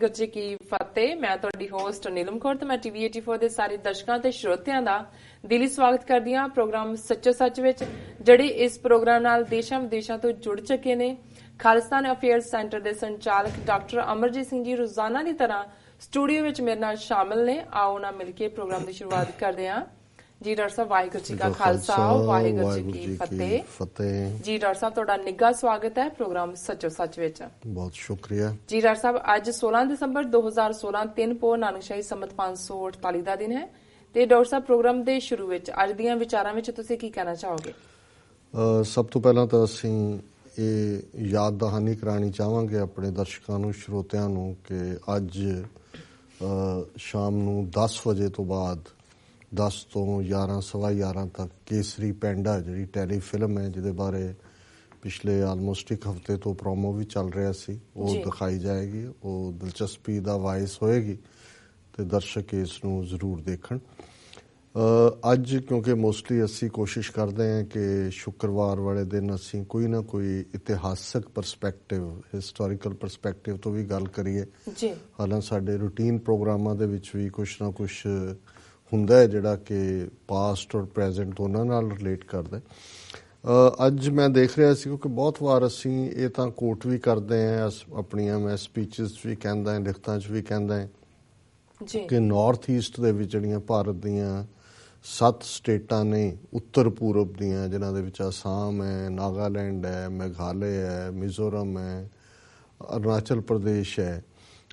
ਵਾਹਿਗੁਰੂ ਜੀ ਕੀ ਫਤਿਹ। ਮੈਂ ਤੁਹਾਡੀ ਹੋਸਟ ਨੀਲਮ ਕੌਰ ਤੇ ਮੈਂ ਟੀਵੀ 84 ਦੇ ਸਾਰੇ ਦਰਸ਼ਕਾਂ ਤੇ ਸਰੋਤਿਆਂ ਦਾ ਦਿਲੀ ਸਵਾਗਤ ਕਰਦੀ ਹਾਂ ਪ੍ਰੋਗਰਾਮ ਸੱਚੋ ਸੱਚ ਵਿੱਚ, ਜਿਹੜੇ ਇਸ ਪ੍ਰੋਗਰਾਮ ਨਾਲ ਦੇਸ਼ਾਂ ਵਿਦੇਸ਼ਾਂ ਤੋਂ ਜੁੜ ਚੁੱਕੇ ਨੇ। ਖਾਲਿਸਤਾਨ ਅਫੇਅਰਸ ਸੈਂਟਰ ਦੇ ਸੰਚਾਲਕ ਡਾਕਟਰ ਅਮਰਜੀਤ ਸਿੰਘ ਜੀ ਰੋਜ਼ਾਨਾ ਦੀ ਤਰ੍ਹਾਂ ਸਟੂਡੀਓ ਵਿੱਚ ਮੇਰੇ ਨਾਲ ਸ਼ਾਮਲ ਨੇ। ਆਓ ਨਾ ਮਿਲ ਕੇ ਪ੍ਰੋਗਰਾਮ ਦੀ ਸ਼ੁਰੂਆਤ ਕਰਦੇ ਹਾਂ। ਜੀ ਡਾਕਟਰ ਸਾਹਿਬ ਵਾਹਿਗੁਰੂ ਜੀ ਕਾ ਖਾਲਸਾ ਵਾਹਿਗੁਰੂ ਜੀ ਕੀ ਫਤਿਹ। ਫਤਿਹ। ਜੀ ਡਾਕਟਰ ਸਾਹਿਬ ਤੁਹਾਡਾ ਨਿੱਘਾ ਸਵਾਗਤ ਹੈ ਪ੍ਰੋਗਰਾਮ ਸੱਚੋ ਸੱਚ ਵਿੱਚ। ਬਹੁਤ ਸ਼ੁਕਰੀਆ। ਜੀ ਡਾਕਟਰ ਸਾਹਿਬ ਅੱਜ 16 ਦਸੰਬਰ 2016 ਤਿੰਨ ਪੋ ਨਾਨਕਸ਼ਾਹੀ ਸੰਮਤ 548 ਦਾ ਦਿਨ ਹੈ। ਤੇ ਡਾਕਟਰ ਸਾਹਿਬ ਪ੍ਰੋਗਰਾਮ ਦੇ ਸ਼ੁਰੂ ਵਿੱਚ ਅੱਜ ਦੀਆਂ ਵਿਚਾਰਾਂ ਵਿੱਚ ਤੁਸੀਂ ਕੀ ਕਹਿਣਾ ਚਾਹੋਗੇ? ਸਭ ਤੋਂ ਪਹਿਲਾਂ ਤਾਂ ਅਸੀਂ ਇਹ ਯਾਦ ਦਹਾਨੀ ਕਰਾਣੀ ਚਾਹਾਂਗੇ ਆਪਣੇ ਦਰਸ਼ਕਾਂ ਨੂੰ ਸਰੋਤਿਆਂ ਨੂੰ ਕਿ ਅੱਜ ਸ਼ਾਮ ਨੂੰ 10 ਵਜੇ ਤੋਂ ਬਾਅਦ 10 ਤੋਂ 11 ਸਵਾ 11 ਤੱਕ ਕੇਸਰੀ ਪੈਂਡਾ ਜਿਹੜੀ ਟੈਲੀਫਿਲਮ ਹੈ ਜਿਹਦੇ ਬਾਰੇ ਪਿਛਲੇ ਆਲਮੋਸਟ ਇੱਕ ਹਫ਼ਤੇ ਤੋਂ ਪ੍ਰੋਮੋ ਵੀ ਚੱਲ ਰਿਹਾ ਸੀ। ਉਹ। ਦਿਖਾਈ ਜਾਏਗੀ। ਉਹ ਦਿਲਚਸਪੀ ਦਾ ਵਾਇਸ ਹੋਏਗੀ ਤੇ ਦਰਸ਼ਕ ਇਸ ਨੂੰ ਜ਼ਰੂਰ ਦੇਖਣ। ਅੱਜ ਕਿਉਂਕਿ ਮੋਸਟਲੀ ਅਸੀਂ ਕੋਸ਼ਿਸ਼ ਕਰਦੇ ਹਾਂ ਕਿ ਸ਼ੁੱਕਰਵਾਰ ਵਾਲੇ ਦਿਨ ਅਸੀਂ ਕੋਈ ਨਾ ਕੋਈ ਇਤਿਹਾਸਕ ਪਰਸਪੈਕਟਿਵ ਹਿਸਟੋਰੀਕਲ ਪਰਸਪੈਕਟਿਵ ਤੋਂ ਵੀ ਗੱਲ ਕਰੀਏ। ਜੀ। ਹਾਲਾਂ ਸਾਡੇ ਰੂਟੀਨ ਪ੍ਰੋਗਰਾਮਾਂ ਦੇ ਵਿੱਚ ਵੀ ਕੁਝ ਨਾ ਕੁਝ ਹੁੰਦਾ ਹੈ ਜਿਹੜਾ ਕਿ ਪਾਸਟ ਔਰ ਪ੍ਰੈਜ਼ੈਂਟ ਦੋਨਾਂ ਨਾਲ ਰਿਲੇਟ ਕਰਦਾ ਹੈ। ਅੱਜ ਮੈਂ ਦੇਖ ਰਿਹਾ ਸੀ ਕਿ ਬਹੁਤ ਵਾਰ ਅਸੀਂ ਇਹ ਤਾਂ ਕੋਟ ਵੀ ਕਰਦੇ ਅਸ- ਆਪਣੀਆਂ ਮੈਂ ਸਪੀਚਸ ਵੀ ਕਹਿੰਦਾ ਹਾਂ ਲਿਖਤਾਂ 'ਚ ਵੀ ਕਹਿੰਦਾ ਹਾਂ ਜੀ। ਕਿ ਨਾਰਥ ਈਸਟ ਦੇ ਵਿੱਚ ਜਿਹੜੀਆਂ ਭਾਰਤ ਦੀਆਂ ਸੱਤ ਸਟੇਟਾਂ ਨੇ ਉੱਤਰ ਪੂਰਬ ਦੀਆਂ ਜਿਨ੍ਹਾਂ ਦੇ ਵਿੱਚ ਅਸਾਮ ਹੈ ਨਾਗਾਲੈਂਡ ਹੈ ਮੇਘਾਲय ਹੈ ਮਿਜ਼ੋਰਮ ਹੈ ਅਰੁਣਾਚਲ ਪ੍ਰਦੇਸ਼ ਹੈ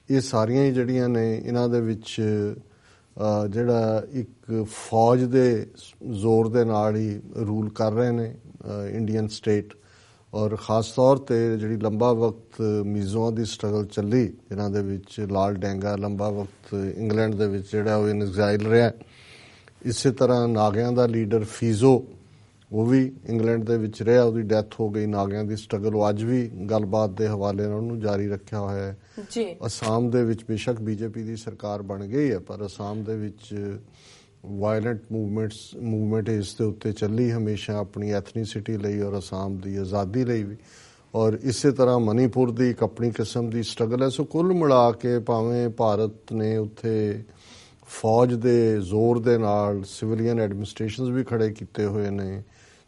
ਇਹ ਸਾਰੀਆਂ ਹੀ ਜਿਹੜੀਆਂ ਨੇ ਇਹਨਾਂ ਦੇ ਵਿੱਚ ਜਿਹੜਾ ਇੱਕ ਫੌਜ ਦੇ ਜ਼ੋਰ ਦੇ ਨਾਲ ਹੀ ਰੂਲ ਕਰ ਰਹੇ ਨੇ ਇੰਡੀਅਨ ਸਟੇਟ ਔਰ ਖਾਸ ਤੌਰ ਤੇ ਜਿਹੜੀ ਲੰਬਾ ਵਕਤ ਮੀਜ਼ੋਆਂ ਦੀ ਸਟਰਗਲ ਚੱਲੀ, ਜਿਨ੍ਹਾਂ ਦੇ ਵਿੱਚ ਲਾਲ ਡੈਂਗਾ ਲੰਬਾ ਵਕਤ ਇੰਗਲੈਂਡ ਦੇ ਵਿੱਚ ਜਿਹੜਾ ਉਹ ਇਨ ਐਗਜ਼ਾਈਲ ਰਿਹਾ। ਇਸੇ ਤਰ੍ਹਾਂ ਨਾਗਿਆਂ ਦਾ ਲੀਡਰ ਫੀਜ਼ੋ ਉਹ ਵੀ ਇੰਗਲੈਂਡ ਦੇ ਵਿੱਚ ਰਿਹਾ ਉਹਦੀ ਡੈਥ ਹੋ ਗਈ ਨਾਗਿਆਂ ਦੀ ਸਟਰਗਲ ਉਹ ਅੱਜ ਵੀ ਗੱਲਬਾਤ ਦੇ ਹਵਾਲੇ ਨਾਲ ਉਹਨੂੰ ਜਾਰੀ ਰੱਖਿਆ ਹੋਇਆ ਹੈ। ਜੀ। ਅਸਾਮ ਦੇ ਵਿੱਚ ਬੇਸ਼ੱਕ ਬੀਜੇਪੀ ਦੀ ਸਰਕਾਰ ਬਣ ਗਈ ਹੈ ਪਰ ਅਸਾਮ ਦੇ ਵਿੱਚ ਵਾਇਲੈਂਟ ਮੂਵਮੈਂਟਸ ਮੂਵਮੈਂਟ ਇਸ ਦੇ ਉੱਤੇ ਚੱਲੀ ਹਮੇਸ਼ਾ ਆਪਣੀ ਐਥਨੀਸਿਟੀ ਲਈ ਔਰ ਅਸਾਮ ਦੀ ਆਜ਼ਾਦੀ ਲਈ ਵੀ। ਔਰ ਇਸੇ ਤਰ੍ਹਾਂ ਮਨੀਪੁਰ ਦੀ ਇੱਕ ਆਪਣੀ ਕਿਸਮ ਦੀ ਸਟਰਗਲ ਹੈ। ਸੋ ਕੁੱਲ ਮਿਲਾ ਕੇ ਭਾਵੇਂ ਭਾਰਤ ਨੇ ਉੱਥੇ ਫੌਜ ਦੇ ਜ਼ੋਰ ਦੇ ਨਾਲ ਸਿਵਲੀਅਨ ਐਡਮਿਨਿਸਟ੍ਰੇਸ਼ਨਸ ਵੀ ਖੜੇ ਕੀਤੇ ਹੋਏ ਨੇ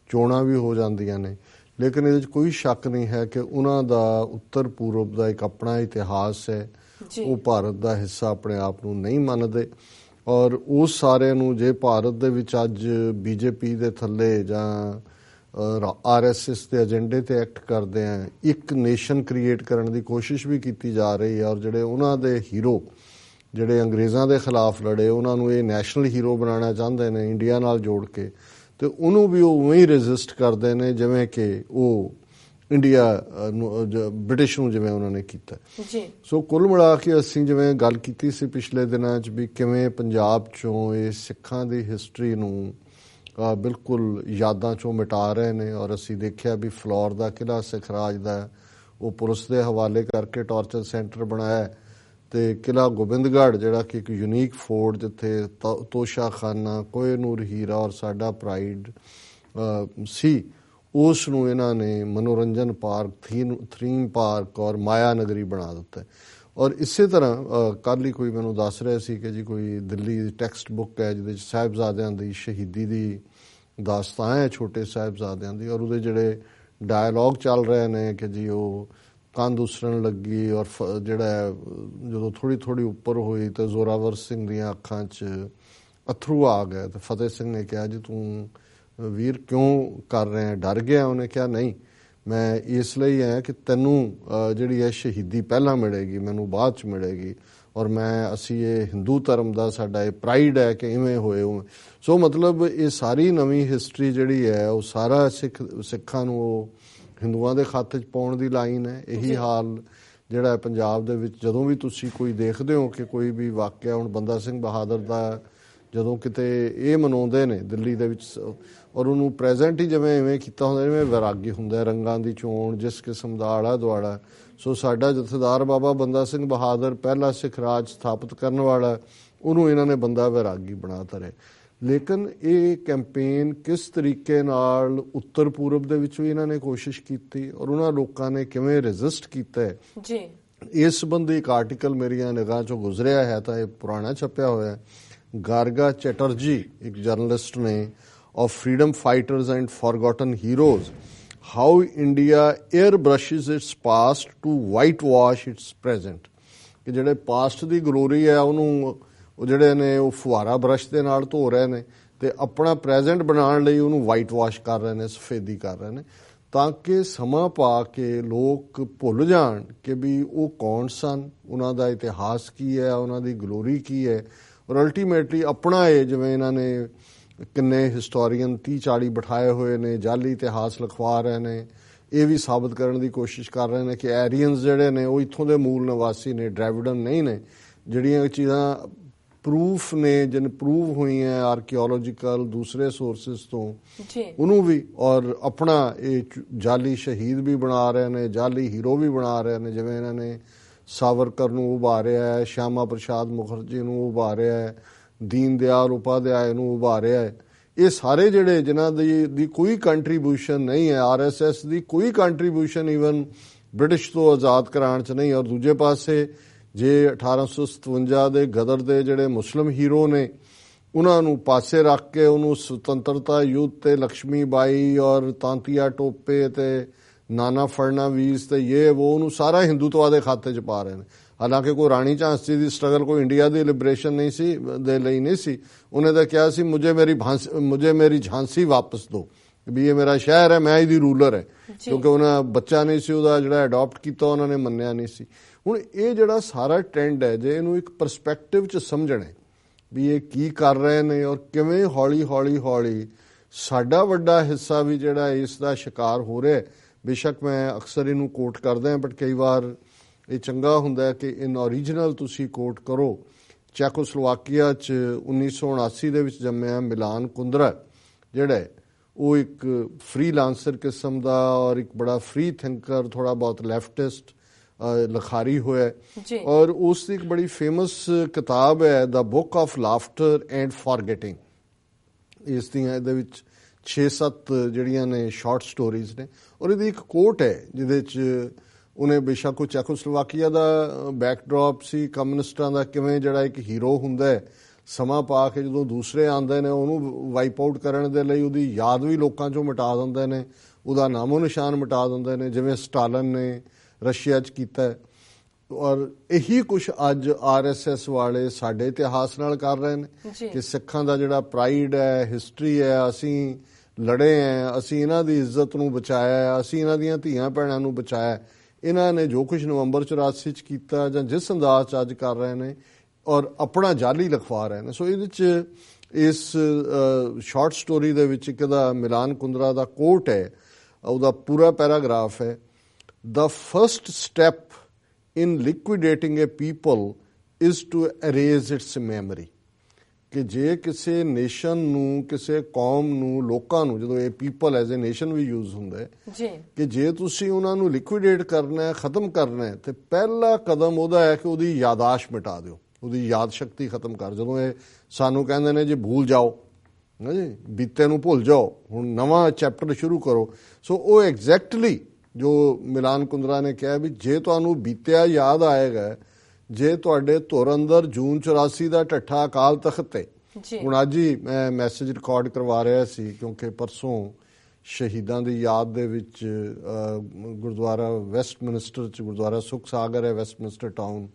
ਚੋਣਾਂ ਵੀ ਹੋ ਜਾਂਦੀਆਂ ਨੇ। ਲੇਕਿਨ ਇਹਦੇ ਵਿੱਚ ਕੋਈ ਸ਼ੱਕ ਨਹੀਂ ਹੈ ਕਿ ਉਹਨਾਂ ਦਾ ਉੱਤਰ ਪੂਰਬ ਦਾ ਇੱਕ ਆਪਣਾ ਇਤਿਹਾਸ ਹੈ। ਉਹ ਭਾਰਤ ਦਾ ਹਿੱਸਾ ਆਪਣੇ ਆਪ ਨੂੰ ਨਹੀਂ ਮੰਨਦੇ। ਔਰ ਉਸ ਸਾਰਿਆਂ ਨੂੰ ਜੇ ਭਾਰਤ ਦੇ ਵਿੱਚ ਅੱਜ ਬੀਜੇਪੀ ਦੇ ਥੱਲੇ ਜਾਂ ਆਰਐਸਐਸ ਦੇ ਏਜੰਡੇ ਤੇ ਐਕਟ ਕਰਦੇ ਆ ਇੱਕ ਨੇਸ਼ਨ ਕ੍ਰੀਏਟ ਕਰਨ ਦੀ ਕੋਸ਼ਿਸ਼ ਵੀ ਕੀਤੀ ਜਾ ਰਹੀ ਹੈ। ਔਰ ਜਿਹੜੇ ਉਹਨਾਂ ਦੇ ਹੀਰੋ ਜਿਹੜੇ ਅੰਗਰੇਜ਼ਾਂ ਦੇ ਖਿਲਾਫ ਲੜੇ ਉਹਨਾਂ ਨੂੰ ਇਹ ਨੈਸ਼ਨਲ ਹੀਰੋ ਬਣਾਉਣਾ ਚਾਹੁੰਦੇ ਨੇ ਇੰਡੀਆ ਨਾਲ ਜੋੜ ਕੇ। ਤੇ ਉਹਨੂੰ ਵੀ ਉਹ ਉਵੇਂ ਹੀ ਰੈਜ਼ਿਸਟ ਕਰਦੇ ਨੇ ਜਿਵੇਂ ਕਿ ਉਹ ਇੰਡੀਆ ਬ੍ਰਿਟਿਸ਼ ਨੂੰ ਜਿਵੇਂ ਉਹਨਾਂ ਨੇ ਕੀਤਾ। ਜੀ। ਸੋ ਕੁੱਲ ਮਿਲਾ ਕੇ ਅਸੀਂ ਜਿਵੇਂ ਗੱਲ ਕੀਤੀ ਸੀ ਪਿਛਲੇ ਦਿਨਾਂ 'ਚ ਵੀ ਕਿਵੇਂ ਪੰਜਾਬ 'ਚੋਂ ਇਹ ਸਿੱਖਾਂ ਦੀ ਹਿਸਟਰੀ ਨੂੰ ਬਿਲਕੁਲ ਯਾਦਾਂ 'ਚੋਂ ਮਿਟਾ ਰਹੇ ਨੇ ਔਰ ਅਸੀਂ ਦੇਖਿਆ ਵੀ ਫਲੋਰ ਦਾ ਕਿਲਾ ਸਿੱਖ ਰਾਜ ਦਾ ਉਹ ਪੁਲਿਸ ਦੇ ਹਵਾਲੇ ਕਰਕੇ ਟਾਰਚਰ ਸੈਂਟਰ ਬਣਾਇਆ ਤੇ ਕਿਲਾ ਗੋਬਿੰਦਗੜ੍ਹ, ਜਿਹੜਾ ਕਿ ਇੱਕ ਯੂਨੀਕ ਫੋਰਟ ਜਿੱਥੇ ਤੋ- ਤੋਸ਼ਾ ਖਾਨਾ ਕੋਹਿਨੂਰ ਹੀਰਾ ਔਰ ਸਾਡਾ ਪ੍ਰਾਈਡ ਸੀ ਉਸ ਨੂੰ ਇਹਨਾਂ ਨੇ ਮਨੋਰੰਜਨ ਪਾਰਕ ਥੀਮ ਥੀਮ ਪਾਰਕ ਔਰ ਮਾਇਆ ਨਗਰੀ ਬਣਾ ਦਿੱਤਾ। ਔਰ ਇਸੇ ਤਰ੍ਹਾਂ ਕੱਲ ਹੀ ਕੋਈ ਮੈਨੂੰ ਦੱਸ ਰਿਹਾ ਸੀ ਕਿ ਜੀ ਕੋਈ ਦਿੱਲੀ ਦੀ ਟੈਕਸਟ ਬੁੱਕ ਹੈ, ਜਿਹਦੇ ਵਿੱਚ ਸਾਹਿਬਜ਼ਾਦਿਆਂ ਦੀ ਸ਼ਹੀਦੀ ਦੀ ਦਾਸਤਾਨ ਹੈ, ਛੋਟੇ ਸਾਹਿਬਜ਼ਾਦਿਆਂ ਦੀ, ਔਰ ਉਹਦੇ ਜਿਹੜੇ ਡਾਇਲੌਗ ਚੱਲ ਰਹੇ ਨੇ ਕਿ ਜੀ ਉਹ ਕੰਧ ਉਸਰਨ ਲੱਗੀ ਔਰ ਫ- ਜਿਹੜਾ ਜਦੋਂ ਥੋੜੀ ਥੋੜੀ ਉੱਪਰ ਹੋਈ ਤਾਂ ਜ਼ੋਰਾਵਰ ਸਿੰਘ ਦੀਆਂ ਅੱਖਾਂ 'ਚ ਅਥਰੂ ਆ ਗਏ ਤੇ ਫਤਿਹ ਸਿੰਘ ਨੇ ਕਿਹਾ, ਜੀ ਤੂੰ ਵੀਰ ਕਿਉਂ ਕਰ ਰਿਹਾ ਹੈ? ਡਰ ਗਿਆ? ਉਹਨੇ ਕਿਹਾ, ਨਹੀਂ, ਮੈਂ ਇਸ ਲਈ ਆਇਆ ਕਿ ਤੈਨੂੰ ਜਿਹੜੀ ਹੈ ਸ਼ਹੀਦੀ ਪਹਿਲਾਂ ਮਿਲੇਗੀ, ਮੈਨੂੰ ਬਾਅਦ ਚ ਮਿਲੇਗੀ ਔਰ ਮੈਂ, ਅਸੀਂ ਇਹ ਹਿੰਦੂ ਧਰਮ ਦਾ ਸਾਡਾ ਇਹ ਪ੍ਰਾਈਡ ਹੈ ਕਿ ਇਵੇਂ ਹੋਏ ਉਵੇਂ ਸੋ ਮਤਲਬ ਇਹ ਸਾਰੀ ਨਵੀਂ ਹਿਸਟਰੀ ਜਿਹੜੀ ਹੈ, ਉਹ ਸਾਰਾ ਸਿੱਖ, ਸਿੱਖਾਂ ਨੂੰ ਉਹ ਹਿੰਦੂਆਂ ਦੇ ਖਾਤੇ 'ਚ ਪਾਉਣ ਦੀ ਲਾਈਨ ਹੈ। ਇਹੀ ਹਾਲ ਜਿਹੜਾ ਹੈ ਪੰਜਾਬ ਦੇ ਵਿੱਚ ਜਦੋਂ ਵੀ ਤੁਸੀਂ ਕੋਈ ਦੇਖਦੇ ਹੋ ਕਿ ਕੋਈ ਵੀ ਵਾਕਿਆ ਹੁਣ ਬੰਦਾ ਸਿੰਘ ਬਹਾਦਰ ਦਾ ਜਦੋਂ ਕਿਤੇ ਇਹ ਮਨਾਉਂਦੇ ਨੇ ਦਿੱਲੀ ਦੇ ਵਿੱਚ ਔਰ ਉਹਨੂੰ ਪ੍ਰੈਜ਼ੈਂਟ ਹੀ ਜਿਵੇਂ ਐਵੇਂ ਕੀਤਾ ਹੁੰਦਾ ਜਿਵੇਂ ਵਿਰਾਗੀ ਹੁੰਦਾ ਰੰਗਾਂ ਦੀ ਚੋਣ ਜਿਸ ਕਿਸਮ ਦਾ ਆਲਾ ਦੁਆਲਾ। ਸੋ ਸਾਡਾ ਜਥੇਦਾਰ ਬਾਬਾ ਬੰਦਾ ਸਿੰਘ ਬਹਾਦਰ ਪਹਿਲਾ ਸਿੱਖ ਰਾਜ ਸਥਾਪਿਤ ਕਰਨ ਵਾਲਾ ਉਹਨੂੰ ਇਹਨਾਂ ਨੇ ਬੰਦਾ ਵਿਰਾਗੀ ਬਣਾ ਤਰੇ ਲੇਕਿਨ ਇਹ ਕੈਂਪੇਨ ਕਿਸ ਤਰੀਕੇ ਨਾਲ ਉੱਤਰ ਪੂਰਬ ਦੇ ਵਿੱਚ ਵੀ ਇਹਨਾਂ ਨੇ ਕੋਸ਼ਿਸ਼ ਕੀਤੀ ਔਰ ਉਹਨਾਂ ਲੋਕਾਂ ਨੇ ਕਿਵੇਂ ਰੈਜ਼ਿਸਟ ਕੀਤਾ ਹੈ? ਜੀ। ਇਸ ਸੰਬੰਧੀ ਇੱਕ ਆਰਟੀਕਲ ਮੇਰੀਆਂ ਨਿਗਾਹ ਚੋਂ ਗੁਜ਼ਰਿਆ ਹੈ ਤਾਂ ਇਹ ਪੁਰਾਣਾ ਛਪਿਆ ਹੋਇਆ ਹੈ। ਗਾਰਗਾ ਚੈਟਰਜੀ ਇੱਕ ਜਰਨਲਿਸਟ ਨੇ of freedom fighters and forgotten heroes how India airbrushes its past to whitewash its present ਕਿ ਜਿਹੜੇ ਪਾਸਟ ਦੀ ਗਲੋਰੀ ਹੈ ਉਹਨੂੰ ਉਹ ਜਿਹੜੇ ਨੇ, ਉਹ ਫੁਹਾਰਾ ਬ੍ਰਸ਼ ਦੇ ਨਾਲ ਧੋ ਰਹੇ ਨੇ ਤੇ ਆਪਣਾ ਪ੍ਰੈਜ਼ੈਂਟ ਬਣਾਉਣ ਲਈ ਉਹਨੂੰ ਵਾਈਟ ਵਾਸ਼ ਕਰ ਰਹੇ ਨੇ, ਸਫੇਦੀ ਕਰ ਰਹੇ ਨੇ ਤਾਂ ਕਿ ਸਮਾਂ ਪਾ ਕੇ ਲੋਕ ਭੁੱਲ ਜਾਣ ਕਿ ਵੀ ਉਹ ਕੌਣ ਸਨ, ਉਹਨਾਂ ਦਾ ਇਤਿਹਾਸ ਕੀ ਹੈ, ਉਹਨਾਂ ਦੀ ਗਲੋਰੀ ਕੀ ਹੈ ਔਰ ਅਲਟੀਮੇਟਲੀ ਆਪਣਾ ਇਹ ਜਿਵੇਂ ਇਹਨਾਂ ਨੇ ਕਿੰਨੇ ਹਿਸਟੋਰੀਅਨ 30 40 ਬਿਠਾਏ ਹੋਏ ਨੇ, ਜਾਲੀ ਇਤਿਹਾਸ ਲਿਖਵਾ ਰਹੇ ਨੇ, ਇਹ ਵੀ ਸਾਬਤ ਕਰਨ ਦੀ ਕੋਸ਼ਿਸ਼ ਕਰ ਰਹੇ ਨੇ ਕਿ ਐਰੀਅਨਸ ਜਿਹੜੇ ਨੇ ਉਹ ਇੱਥੋਂ ਦੇ ਮੂਲ ਨਿਵਾਸੀ ਨੇ ਡਰਾਵਿਡਨ ਨਹੀਂ ਨੇ, ਜਿਹੜੀਆਂ ਚੀਜ਼ਾਂ ਪ੍ਰੂਫ ਨੇ ਜਿਨ ਪ੍ਰੂਵ ਹੋਈਆਂ ਆਰਕੀਓਲੋਜੀਕਲ ਦੂਸਰੇ ਸੋਰਸਸ ਤੋਂ ਜੀ। ਉਹਨੂੰ ਵੀ ਔਰ ਆਪਣਾ ਇਹ ਜਾਲੀ ਸ਼ਹੀਦ ਵੀ ਬਣਾ ਰਹੇ ਨੇ ਜਾਲੀ ਹੀਰੋ ਵੀ ਬਣਾ ਰਹੇ ਨੇ ਜਿਵੇਂ ਇਹਨਾਂ ਨੇ ਸਾਵਰਕਰ ਨੂੰ ਉਭਾਰਿਆ ਹੈ ਸ਼ਿਆਮਾ ਪ੍ਰਸ਼ਾਦ ਮੁਖਰਜੀ ਨੂੰ ਉਭਾਰਿਆ ਹੈ ਦੀਨ ਦਿਆਲ ਉਪਾਧਿਆਏ ਨੂੰ ਉਭਾਰਿਆ ਹੈ। ਇਹ ਸਾਰੇ ਜਿਹੜੇ ਜਿਨ੍ਹਾਂ ਦੀ ਦੀ ਕੋਈ ਕੰਟਰੀਬਿਊਸ਼ਨ ਨਹੀਂ ਹੈ ਆਰਐਸਐਸ ਦੀ ਕੋਈ ਕੰਟਰੀਬਿਊਸ਼ਨ ਇਵਨ ਬ੍ਰਿਟਿਸ਼ ਤੋਂ ਆਜ਼ਾਦ ਕਰਾਉਣ ਚ ਨਹੀਂ ਔਰ ਦੂਜੇ ਪਾਸੇ ਜੇ 1857 ਦੇ ਗਦਰ ਦੇ ਜਿਹੜੇ ਮੁਸਲਮ ਹੀਰੋ ਨੇ ਉਹਨਾਂ ਨੂੰ ਪਾਸੇ ਰੱਖ ਕੇ ਉਹਨੂੰ ਸੁਤੰਤਰਤਾ ਯੁੱਧ ਤੇ ਲక్ష్ਮੀ ਬਾਈ ਔਰ ਤਾਂਤੀਆ ਟੋਪੇ ਤੇ ਨਾਨਾ ਫੜਨਾਵੀਸ ਤੇ ਇਹ ਉਹ ਉਹਨੂੰ ਸਾਰਾ ਹਿੰਦੂਤਵਾ ਦੇ ਖਾਤੇ 'ਚ ਪਾ ਰਹੇ ਨੇ। ਹਾਲਾਂਕਿ ਕੋਈ ਰਾਣੀ ਝਾਂਸੀ ਦੀ ਸਟਰਗਲ ਕੋਈ ਇੰਡੀਆ ਦੀ ਲਿਬਰੇਸ਼ਨ ਨਹੀਂ ਸੀ ਦੇ ਲਈ ਨਹੀਂ ਸੀ। ਉਹਨੇ ਤਾਂ ਕਿਹਾ ਸੀ ਮੁਝੇ ਮੇਰੀ ਮੁਝੇ ਮੇਰੀ ਝਾਂਸੀ ਵਾਪਸ ਦਿਓ ਵੀ ਇਹ ਮੇਰਾ ਸ਼ਹਿਰ ਹੈ ਮੈਂ ਇਹਦੀ ਰੂਲਰ ਹੈ। ਕਿਉਂਕਿ ਉਹਨਾਂ ਬੱਚਾ ਨਹੀਂ ਸੀ ਉਹਦਾ ਜਿਹੜਾ ਅਡਾਪਟ ਕੀਤਾ ਉਹਨਾਂ ਨੇ ਮੰਨਿਆ ਨਹੀਂ ਸੀ। ਹੁਣ ਇਹ ਜਿਹੜਾ ਸਾਰਾ ਟ੍ਰੈਂਡ ਹੈ ਜੇ ਇਹਨੂੰ ਇੱਕ ਪਰਸਪੈਕਟਿਵ 'ਚ ਸਮਝਣਾ ਵੀ ਇਹ ਕੀ ਕਰ ਰਹੇ ਨੇ ਔਰ ਕਿਵੇਂ ਹੌਲੀ ਹੌਲੀ ਹੌਲੀ ਸਾਡਾ ਵੱਡਾ ਹਿੱਸਾ ਵੀ ਜਿਹੜਾ ਇਸ ਦਾ ਸ਼ਿਕਾਰ ਹੋ ਰਿਹਾ ਬੇਸ਼ੱਕ ਮੈਂ ਅਕਸਰ ਇਹਨੂੰ ਕੋਟ ਕਰਦਾ ਹਾਂ ਬਟ ਕਈ ਵਾਰ ਇਹ ਚੰਗਾ ਹੁੰਦਾ ਕਿ ਇਨ ਓਰੀਜਨਲ ਤੁਸੀਂ ਕੋਟ ਕਰੋ। ਚੈਕੋਸਲੋਵਾਕੀਆ ਚ 1979 ਦੇ ਵਿੱਚ ਜੰਮਿਆ ਮਿਲਾਨ ਕੁੰਦਰਾ, ਜਿਹੜਾ ਉਹ ਇੱਕ ਫ੍ਰੀਲਾਂਸਰ ਕਿਸਮ ਦਾ ਔਰ ਇੱਕ ਬੜਾ ਫ੍ਰੀ ਥਿੰਕਰ ਥੋੜਾ ਬਹੁਤ ਲੈਫਟਿਸਟ ਲਖਾਰੀ ਹੋਇਆ। ਔਰ ਉਸ ਦੀ ਇੱਕ ਬੜੀ ਫੇਮਸ ਕਿਤਾਬ ਹੈ the book of laughter and forgetting ਇਸ ਦੀਆਂ ਇਹਦੇ ਵਿੱਚ 6-7 ਜਿਹੜੀਆਂ ਨੇ ਸ਼ਾਰਟ ਸਟੋਰੀਜ਼ ਨੇ। ਔਰ ਇਹਦੀ ਇੱਕ ਕੋਟ ਹੈ ਜਿਹਦੇ ਚ ਉਹਨੇ ਬੇਸ਼ੱਕ ਉਹ ਚੈਕੋਸਲੋਵਾਕੀਆ ਦਾ ਬੈਕਡ੍ਰੌਪ ਸੀ ਕਮਿਊਨਿਸਟਾਂ ਦਾ ਕਿਵੇਂ ਜਿਹੜਾ ਇੱਕ ਹੀਰੋ ਹੁੰਦਾ ਹੈ ਸਮਾਂ ਪਾ ਕੇ ਜਦੋਂ ਦੂਸਰੇ ਆਉਂਦੇ ਨੇ ਉਹਨੂੰ ਵਾਈਪ ਆਊਟ ਕਰਨ ਦੇ ਲਈ ਉਹਦੀ ਯਾਦ ਵੀ ਲੋਕਾਂ ਚੋਂ ਮਿਟਾ ਦਿੰਦੇ ਨੇ ਉਹਦਾ ਨਾਮੋ ਨਿਸ਼ਾਨ ਮਿਟਾ ਦਿੰਦੇ ਨੇ ਜਿਵੇਂ ਸਟਾਲਨ ਨੇ ਰਸ਼ੀਆ 'ਚ ਕੀਤਾ ਹੈ ਔਰ ਇਹੀ ਕੁਝ ਅੱਜ ਆਰਐਸਐਸ ਵਾਲੇ ਸਾਡੇ ਇਤਿਹਾਸ ਨਾਲ ਕਰ ਰਹੇ ਨੇ। ਕਿ ਸਿੱਖਾਂ ਦਾ ਜਿਹੜਾ ਪ੍ਰਾਈਡ ਹੈ ਹਿਸਟਰੀ ਹੈ ਅਸੀਂ ਲੜੇ ਹੈ ਅਸੀਂ ਇਹਨਾਂ ਦੀ ਇੱਜ਼ਤ ਨੂੰ ਬਚਾਇਆ ਹੈ ਅਸੀਂ ਇਹਨਾਂ ਦੀਆਂ ਧੀਆਂ ਭੈਣਾਂ ਨੂੰ ਬਚਾਇਆ। ਇਹਨਾਂ ਨੇ ਜੋ ਕੁਝ ਨਵੰਬਰ 84 ਚ ਕੀਤਾ ਜਾਂ ਜਿਸ ਅੰਦਾਜ਼ ਚ ਅੱਜ ਕਰ ਰਹੇ ਨੇ ਔਰ ਆਪਣਾ ਜਾਲੀ ਲਿਖਵਾ ਰਹੇ ਨੇ ਸੋ ਇਹਦੇ ਚ ਇਸ ਸ਼ਾਰਟ ਸਟੋਰੀ ਦੇ ਵਿੱਚ ਇੱਕ ਦਾ ਮਿਲਾਨ ਕੁੰਦਰਾ ਦਾ ਕੋਟ ਹੈ ਉਹਦਾ ਪੂਰਾ ਪੈਰਾਗ੍ਰਾਫ ਹੈ the first step in liquidating a people is to erase its memory. ਕਿ ਜੇ ਕਿਸੇ ਨੇਸ਼ਨ ਨੂੰ ਕਿਸੇ ਕੌਮ ਨੂੰ ਲੋਕਾਂ ਨੂੰ ਜਦੋਂ ਇਹ ਪੀਪਲ ਐਜ਼ ਅ ਨੇਸ਼ਨ ਵੀ ਯੂਜ਼ ਹੁੰਦਾ ਹੈ ਜੀ। ਕਿ ਜੇ ਤੁਸੀਂ ਉਹਨਾਂ ਨੂੰ ਲਿਕੁਇਡੇਟ ਕਰਨਾ ਹੈ ਖਤਮ ਕਰਨਾ ਹੈ ਤੇ ਪਹਿਲਾ ਕਦਮ ਉਹਦਾ ਹੈ ਕਿ ਉਹਦੀ ਯਾਦਾਸ਼ ਮਿਟਾ ਦਿਓ। ਉਹਦੀ ਯਾਦ ਸ਼ਕਤੀ ਖਤਮ ਕਰ। ਜਦੋਂ ਇਹ ਸਾਨੂੰ ਕਹਿੰਦੇ ਨੇ ਜੀ ਭੁੱਲ ਜਾਓ। ਨਾ ਜੀ? ਬੀਤੇ ਨੂੰ ਭੁੱਲ ਜਾਓ। ਹੁਣ ਨਵਾਂ ਚੈਪਟਰ ਸ਼ੁਰੂ ਕਰੋ। ਸੋ ਉਹ ਐਗਜ਼ੈਕਟਲੀ ਜੋ ਮਿਲਾਨ ਕੁੰਦਰਾ ਨੇ ਕਿਹਾ ਵੀ ਜੇ ਤੁਹਾਨੂੰ ਬੀਤਿਆ ਯਾਦ ਆਏਗਾ ਜੇ ਤੁਹਾਡੇ ਧੁਰ ਅੰਦਰ ਜੂਨ 84 ਦਾ ਠੱਠਾ ਅਕਾਲ ਤਖਤ ਤੇ। ਜੀ। ਹੁਣ ਅੱਜ ਹੀ ਮੈਂ ਮੈਸੇਜ ਰਿਕਾਰਡ ਕਰਵਾ ਰਿਹਾ ਸੀ ਕਿਉਂਕਿ ਪਰਸੋਂ ਸ਼ਹੀਦਾਂ ਦੀ ਯਾਦ ਦੇ ਵਿੱਚ ਗੁਰਦੁਆਰਾ ਵੈਸਟ ਮਿਨਿਸਟਰ ਚ ਗੁਰਦੁਆਰਾ ਸੁਖ ਸਾਗਰ ਹੈ Westminster town